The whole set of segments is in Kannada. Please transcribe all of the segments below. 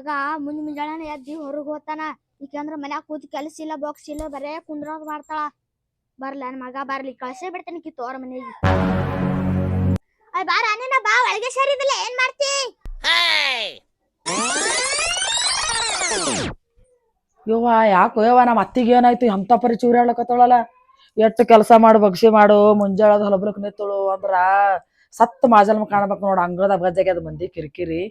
ಮಗ ಮುಂಜ್ ಮುಂಜಾನೆ ಎದ್ದಿ ಹೊರಗ್ ಹೋತಾನ ಈಕಂದ್ರ ಮನ್ಯಾಗ ಕೂತ್ ಕೆಲ್ಸ ಇಲ್ಲ ಬಾಕ್ಸ್ ಇಲ್ಲ, ಬರೇ ಕುಂದ್ರೋದ್ ಮಾಡ್ತಾಳ. ಬರ್ಲ, ನನ್ ಮಗ ಬರ್ಲಿ, ಕಳ್ಸೇ ಬಿಡ್ತೇನೆ ಕಿ ತೋರ ಮನೆಗೆ. ಅಯ್ಯ ಬಾರ ಅನ್ನ ಬಾ ಒಳಗೆ ಸೇರಿದಿಲ್ಲ ಏನ್ ಮಾಡ್ತಿ? ಯವ್ವ, ಯಾಕೋ ಯವ್ವ ನಮ್ಮ ಅತ್ತಿಗೆ ಏನಾಯ್ತು? ಎಂತ ಪರಿ ಚೂರಿ ಹೇಳಕತ್ತಳಲ್ಲ? ಎಷ್ಟು ಕೆಲಸ ಮಾಡು ಬಗ್ಸಿ ಮಾಡು, ಮುಂಜಾಳದ ಹೊಲಬ್ರಕ್ ನಿತ್ತಳು ಅಂದ್ರ ಸತ್ ಮಾಜಲ್ಮ ಕಾಣ್ಬೇಕು ನೋಡಿ ಅಂಗಳದ ಅದು ಮಂದಿ ಕಿರಿಕಿರಿ.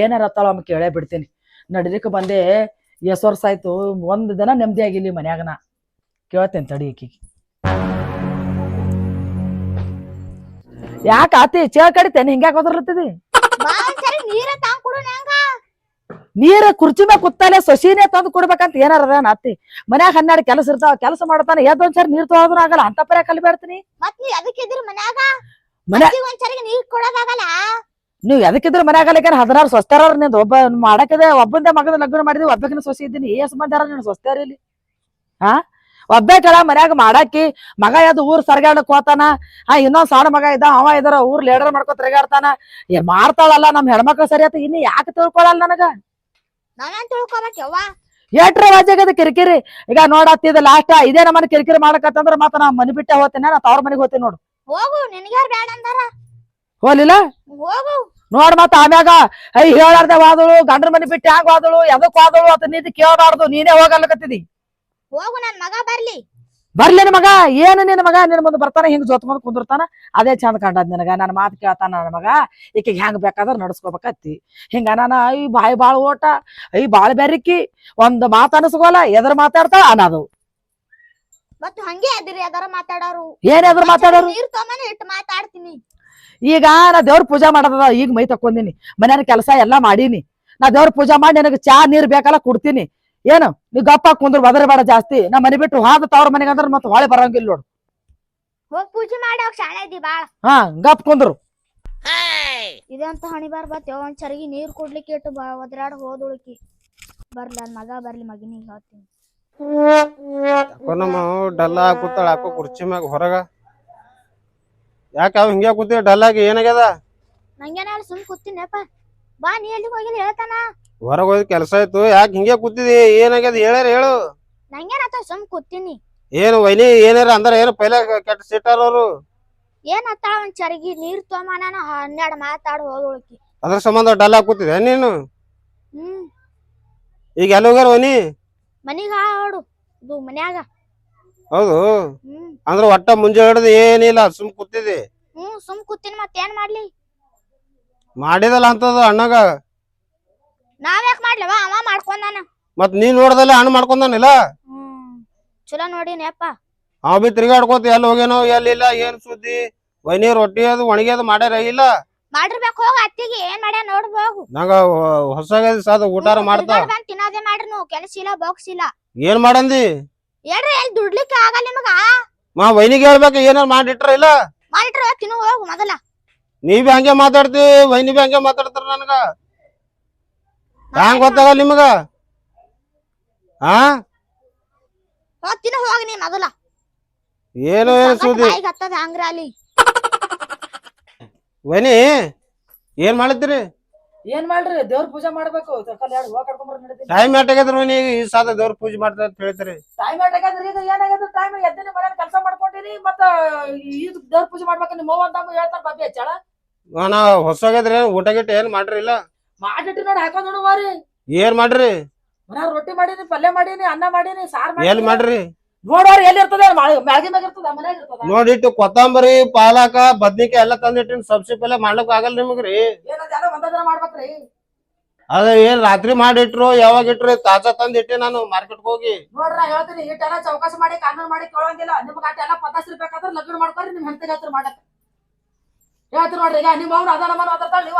ಏನಾರ ಅತ್ತಲ್ಲ ಅಮ್ಮ ಕೇಳೇ ಬಿಡ್ತೀನಿ. ನಡಿಲಿಕ್ಕೆ ಬಂದೆ ಎಸ್ ವರ್ಷ ಆಯ್ತು ಒಂದ್ ದಿನ ನೆಮ್ಮದಿ ಆಗಿಲ್ಲ ಮನ್ಯಾಗ ನಾ. ಕೇಳ್ತೇನೆ ತಡಿ ಈಕಿಗೆ. ಯಾಕೆ ಆತಿ? ಚೇಳ ಕಡಿತೇನೆ? ಹಿಂಗ್ಯಾಕ ಒಂದ್ಸರಿ ನೀರ ಕುರ್ಚಿ ಮ್ಯಾಗ ಕುತ್ತಾನೆ ಸೊಸಿನೇ ತಂದು ಕೊಡ್ಬೇಕಂತ ಏನಾರ ಅತ್ತಿ ಮನ್ಯಾಗ ಹನ್ನೆರಡು ಕೆಲಸ ಇರ್ತಾವ ಕೆಲಸ ಮಾಡ್ತಾನೆ ಎದ್ದೊಂದ್ಸರಿ ನೀರ್ ತೊಳೋದ್ರ ಆಗಲ್ಲ ಅಂತ ಪರ್ಯಾಗ ಕಲಿಬೇಡ್ತೀನಿ ಮನೆ ಒಂದ್ಸರಿಗೆ ನೀರ್ ಕೊಡೋದಾಗಲ್ಲ? ನೀವ್ ಎದಕ್ಕಿದ್ರು ಮನ್ಯಾಗ ಹದಿನಾರು ಸ್ವಸ್ಥರ ನಿಂದ. ಒಬ್ಬ ಮಾಡಕದೆ ಒಬ್ಬಂದ ಮಗದ ಲಗ್ನ ಮಾಡಿದ್ವಿ ಒಬ್ಬಕಿನ ಸೊಸಿ ಇದ್ದೀನಿ. ಏ ಸಂಬಂಧಾರ ನೀನು ಸ್ವಸ್ಥರ ಇಲ್ಲಿ? ಹಾ? ಒಬ್ಬೇ ಕೆಳ ಮನ್ಯಾಗ ಮಾಡಾಕಿ ಮಗ ಎದ್ದು ಊರ್ ಸರ್ಗಾಡಕ್ ಹೋತಾನ? ಆ ಇನ್ನೊಂದ್ ಸಣ್ಣ ಮಗ ಇದ್ದ ಅವ ಇದಾರ ಊರ್ ಲೇಡರ್ ಮಾಡ್ಕೊ ತಿರ್ಗಾಡ್ತಾನ ಏ ಮಾಡ್ತಾಳಲ್ಲ ನಮ್ ಹೆಣ್ಮಕ್ಳು ಸರಿ ಆತ ಇನ್ನು ಯಾಕೆ ತಿಳ್ಕೊಳಲ್ಲ ನನಗ? ನಾವೇನ್ ತಿಳ್ಕೊಬೇಕ್ ಯವ್ವ? ಎಟ್ರ ವಾಜಾಗದ ಕಿರಿಕಿರಿ. ಈಗ ನೋಡತ್ತಿದ ಲಾಸ್ಟ್ ಇದೇ ನಮ್ಮನೆ ಕಿರಿಕಿರಿ ಮಾಡಕತ್ತಂದ್ರ ಮತ್ತ ನಾ ಮನಿ ಬಿಟ್ಟೆ ಹೋಗ್ತೇನೆ ನಾ ತವ್ರ ಮನೆಗೆ ಹೋಗ್ತೀನಿ ನೋಡು. ಹೋಗು ನಿನ್ಗ್ಯಾರ್ ಬೇಡ ಅಂದಾರ? ಹೋಲಿಲ್ಲ ಹೋಗು. ನೋಡ್ ಮತ್ತ ಆಮ್ಯಾಗ ಐ ಹೇಳಾರ್ದೆ ವಾದಳು ಗಂಡ್ರ ಮನಿ ಬಿಟ್ಟು ಹ್ಯಾಂಗ ವಾದಳು ಎದಕ್ ವಾದಳು ಅತ ನೀತಿ ಕೇಳಬಾರ್ದು ನೀನೇ ಹೋಗಲ್ಲಕತ್ತಿದಿ. ಹೋಗು ನನ್ ಮಗ ಬರ್ಲಿ. ಬರ್ಲಿ ನಿನ್ ಮಗ ಏನು ನಿನ್ ಮಗ? ನಿನ್ ಮುಂದೆ ಬರ್ತಾನ ಹಿಂಗ್ ಜೊತ್ ಮುಂದೆ ಕುಂದಿರ್ತಾನ. ಅದೇ ಚಂದ ಕಂಡದ್ ನಿನಗ ನನ್ನ ಮಾತು ಕೇಳ್ತಾನ ನನ್ನ ಮಗ. ಈಕಿಗೆ ಹೆಂಗ್ ಬೇಕಾದ್ರ ನಡ್ಸ್ಕೋಬೇಕತ್ತಿ. ಹಿಂಗ ನಾನ ಐ ಬಾಯಿ ಬಾಳ ಓಟ ಐ ಬಾಳ ಬೆರಿಕಿ ಒಂದ್ ಮಾತ್ ಅನಸ್ಕೋಲ್ಲ ಎದ್ರ ಮಾತಾಡ್ತಾಳ ಅನ್ನೋದು ಮತ್ ಹಂಗೆ ಅದಿರಿ ಅದರ ಮಾತಾಡೋರು. ಏನ್ ಎದ್ರ ಮಾತಾಡೋರು? ನೀರ್ ತೊಗೊಂಬಂದ್ ಇಟ್ಟು ಮಾತಾಡ್ತೀನಿ. ಈಗ ನಾ ದೇವ್ರ ಪೂಜಾ ಮಾಡೋದ ಈಗ ಮೈ ತಕೊಂಡಿನಿ ಮನೆಯ ಕೆಲಸ ಎಲ್ಲಾ ಮಾಡೀನಿ. ನಾ ದೇವ್ರ ಪೂಜಾ ಮಾಡಿ ನನಗೆ ಚಾ ನೀರ್ ಬೇಕಲ್ಲ ಕೊಡ್ತೀನಿ. ಏನು? ನೀ ಗಪ್ಪ ಕುಂದ್ರ ಬದರ ಬೇಡ ಜಾಸ್ತಿ. ನಾ ಮನೆ ಬಿಟ್ಟು ಹಾದ ತವ್ರ ಮನೆಗೆ ಅಂದ್ರೆ ಮತ್ತೆ ಹೊಳೆ ಬರಂಗಿಲ್ಲ ನೋಡು. ಹೋಗ್ ಪೂಜೆ ಮಾಡಿ ಹೋಗ್ ಶಾಣೆ ಇದ್ದಿ ಬಾಳ. ಹಾ ಗಪ್ ಕುಂದ್ರು. ಇದಂತ ಹಣಿ ಬಾರ್ ಬತ್ ಒಂದ್ ಚರಗಿ ನೀರ್ ಕೊಡ್ಲಿಕ್ಕೆ ಇಟ್ಟು ಒದ್ರಾಡ್ ಹೋದ ಉಳಕಿ. ಬರ್ಲಿ ನನ್ ಮಗ ಬರ್ಲಿ ಮಗನಿಗೆ ಹೇಳ್ತೀನಿ. ನಮ್ಮ ಡಲ್ಲ ಕೂತಾಳ ಹಾಕೋ ಕುರ್ಚಿ ಮ್ಯಾಗ ಹೊರಗ. ಯಾಕ ಅವ್ ಹಿಂಗ್ಯಾ ಕೂತಿ ಡಲ್ಲಾಗಿ ಏನಾಗ್ಯದ? ನಂಗೇನ ಸುಮ್ ಕೂತೀನಪ್ಪ ಬಾ ನೀ ಎಲ್ಲಿಗೆ ಹೋಗಿಲ್ಲ ಹೇಳ್ತಾನ. ಹೊರಗ್ ಹೋಗಿ ಕೆಲಸ ಆಯ್ತು ಯಾಕೆ ಹಿಂಗೇ ಕೂತಿದಿ? ಏನಾಗ್ಯದ? ಹೇಳ್ಯಾರ ಹೇಳು. ನಂಗೇನತ್ತ ಸುಮ್ ಕೂತೀನಿ. ಏನು ವೈನಿ ಏನಾರ ಅಂದ್ರ ಏನು ಪೈಲ ಕೆಟ್ಟ ಸಿಟ್ಟಾರ ಅವ್ರು? ಏನ್ ಅತ್ತಾಳ ಒಂದ್ ಚರಗಿ ನೀರ್ ತೊಗೊಂಬಾನ ಹನ್ನೆರಡು ಮಾತಾಡ್ ಹೋಗಿ ಅದ್ರ ಸಂಬಂಧ ಡಲ್ಲ ಕೂತಿದೆ ನೀನು? ಹ್ಮ್. ಈಗ ಎಲ್ಲ ಹೋಗ್ಯಾರ ವೈನಿ? ಮನಿಗ ಹಾಡು ಇದು ಮನ್ಯಾಗ. ಹೌದು? ಹ್ಮ್. ಅಂದ್ರ ಒಟ್ಟ ಮುಂಜಾನೆ ಹಿಡಿದು ಏನಿಲ್ಲ ಸುಮ್ ಕೂತಿದಿ ಹ್ಮ್ ಸುಮ್ ಕೂತೀನಿ ಮತ್ತೇನ್ ಮಾಡ್ಲಿ? ಮಾಡಿದಲ್ಲ ಅಂತದು ಅಣ್ಣಗ. ನಾವ್ಯಾಕ್ ಮಾಡ್ಲವ? ಅವ ಮಾಡ್ಕೊಂಡಾನ. ಮತ್ ನೀನ್ ನೋಡ್ದಲ್ಲ ಅಣ್ಣ ಮಾಡ್ಕೊಂಡಾನಿಲ್ಲ? ಹ್ಮ್ ಚಲೋ ನೋಡಿನಪ್ಪ ಅವ ಬಿ ತಿರ್ಗಾಡ್ಕೋತ ಎಲ್ಲಿ ಹೋಗ್ಯಾನೋ ಎಲ್ಲಿ ಇಲ್ಲ ಏನ್ ಸುದ್ದಿ? ವೈನಿ ರೊಟ್ಟಿ ಅದು ಒಣಗ್ಯದು ಮಾಡ್ಯಾರ ಇಲ್ಲ? ಮಾಡಿರ್ಬೇಕು ಹೋಗ ಅತ್ತಿಗೆ ಏನ್ ಮಾಡ್ಯ ನೋಡ್ಬೋಗು ನಂಗ ಹೊಸ ಸಾದ ಊಟಾರ ಮಾಡ್ತಾ ಬಂದ್ ತಿನ್ನೋದೇ ಮಾಡ್ರಿ ನೀವು ಕೆಲಸ ಇಲ್ಲ ಬಾಕ್ಸ್ ಇಲ್ಲ. ಏನ್ ಮಾಡಂದಿ? ಹೇಳ್ರಿ ಎಲ್ಲಿ ದುಡ್ಲಿಕ್ಕೆ ಆಗಲ್ಲ ನಿಮಗ? ಮಾ ವೈನಿಗೆ ಹೇಳ್ಬೇಕು ಏನಾರ ಮಾಡಿಟ್ರ ಇಲ್ಲ? ಮಾಡಿಟ್ರ ತಿನ್ನು ಹೋಗು ಮೊದಲ. ನೀ ಬಿ ಹಂಗೆ ಮಾತಾಡ್ತಿ ವೈನಿ ಬಿ ಹಂಗೆ ಮಾತಾಡ್ತಾರ ನನಗ? ಹ್ಯಾಂಗ ಗೊತ್ತಾಗಲ್ಲ ನಿಮಗ? ಹಾ ಹೋಗ್ ತಿನ್ನು ಹೋಗಿ ನೀ ಮೊದಲ. ಏನು ಏನು ಸುದ್ದಿ? ಹತ್ತದ ಹಂಗ್ರ ಅಲ್ಲಿ. ವೈನಿ ಏನ್ ಮಾಡಿದ್ರಿ? ಏನ್ ಮಾಡ್ರಿ? ದೇವ್ರ ಪೂಜೆ ಮಾಡ್ಬೇಕು. ಎರಡು ಹೋಗಿ ನಡೀತೀನಿ. ಟೈಮ್ ಎಟ್ಟಾಗ್ರಿ ವನಿ? ಈ ಸಾದ ದೇವ್ರ ಪೂಜೆ ಮಾಡ್ತಾರ ಅಂತ ಹೇಳ್ತೀರಿ. ಟೈಮ್ ಎಟ್ಟಾಗ್ರಿ ಈಗ ಏನಾಗದ ಟೈಮ್ ಎದ್ದಿನ ಮನೇಲಿ ಕೆಲಸ ಮಾಡ್ಕೊಂಡಿರಿ ಮತ್ತ ಈಗ ದೇವ್ರ ಪೂಜೆ ಮಾಡ್ಬೇಕು ನಿಮ್ಮ ಅವ್ವ ಅಂತ ಹೇಳ್ತಾರ ಬಾಬಿ ಹಚ್ಚಳ. ಹೊಸಾಗ್ಯದ್ರಿ ಏನ್ ಊಟ ಗಿಟ್ಟ ಏನ್ ಮಾಡ್ರಿ ಇಲ್ಲ? ಮಾಡಿಟ್ರಿ ನೋಡಿ ಹಾಕೊಂಡ್ ನೋಡುವಾರಿ ಏನ್ ಮಾಡ್ರಿ? ಬರ ರೊಟ್ಟಿ ಮಾಡೀನಿ ಪಲ್ಯ ಮಾಡೀನಿ ಅನ್ನ ಮಾಡೀನಿ ಸಾರ್ ಎಲ್ಲಿ ಮಾಡ್ರಿ? ನೋಡೋರ್ ಎಲ್ಲಿ ಇರ್ತದೆ ಮ್ಯಾಗಿ ಮ್ಯಾಗ ಇರ್ತದ ಮನ್ಯಾಗ ಇರ್ತದ? ನೋಡಿಟ್ಟು ಕೊತ್ತಂಬರಿ ಪಾಲಕ ಬದ್ನಿಕಾಯಿ ಎಲ್ಲ ತಂದಿಟ್ಟಿನ. ಸಬ್ಸಿ ಪಲ್ಲೆ ಮಾಡ್ಲಕ್ ಆಗಲ್ಲ ನಿಮಗ್ರಿ. ಏನದ ಒಂದ ದಿನ ಮಾಡ್ಬೇಕ್ರಿ? ಅದ ಏನ್ ರಾತ್ರಿ ಮಾಡಿಟ್ರು ಯಾವಾಗ ಇಟ್ರು ತಾಜಾ ತಂದಿಟ್ಟೆ ನಾನು ಮಾರ್ಕೆಟ್ ಹೋಗಿ. ನೋಡ್ರ ಹೇಳ್ತೀನಿ ಇಟ್ಟೆಲ್ಲ ಚೌಕಾಸಿ ಮಾಡಿ ಕಾನೂನು ಮಾಡಿ ಕೇಳೋಂಗಿಲ್ಲ. ನಿಮ್ಗೆ ಅಟ್ ಎಲ್ಲ ಪತ್ತಾಸ್ ಲಗ್ನ ಮಾಡ್ಕೊರಿ ನಿಮ್ ಹೆಂಡತಿ ಹತ್ರ ಮಾಡಕ್. ನೋಡ್ರಿ ಈಗ ನಿಮ್ಮ ಅವ್ರು ನೀವು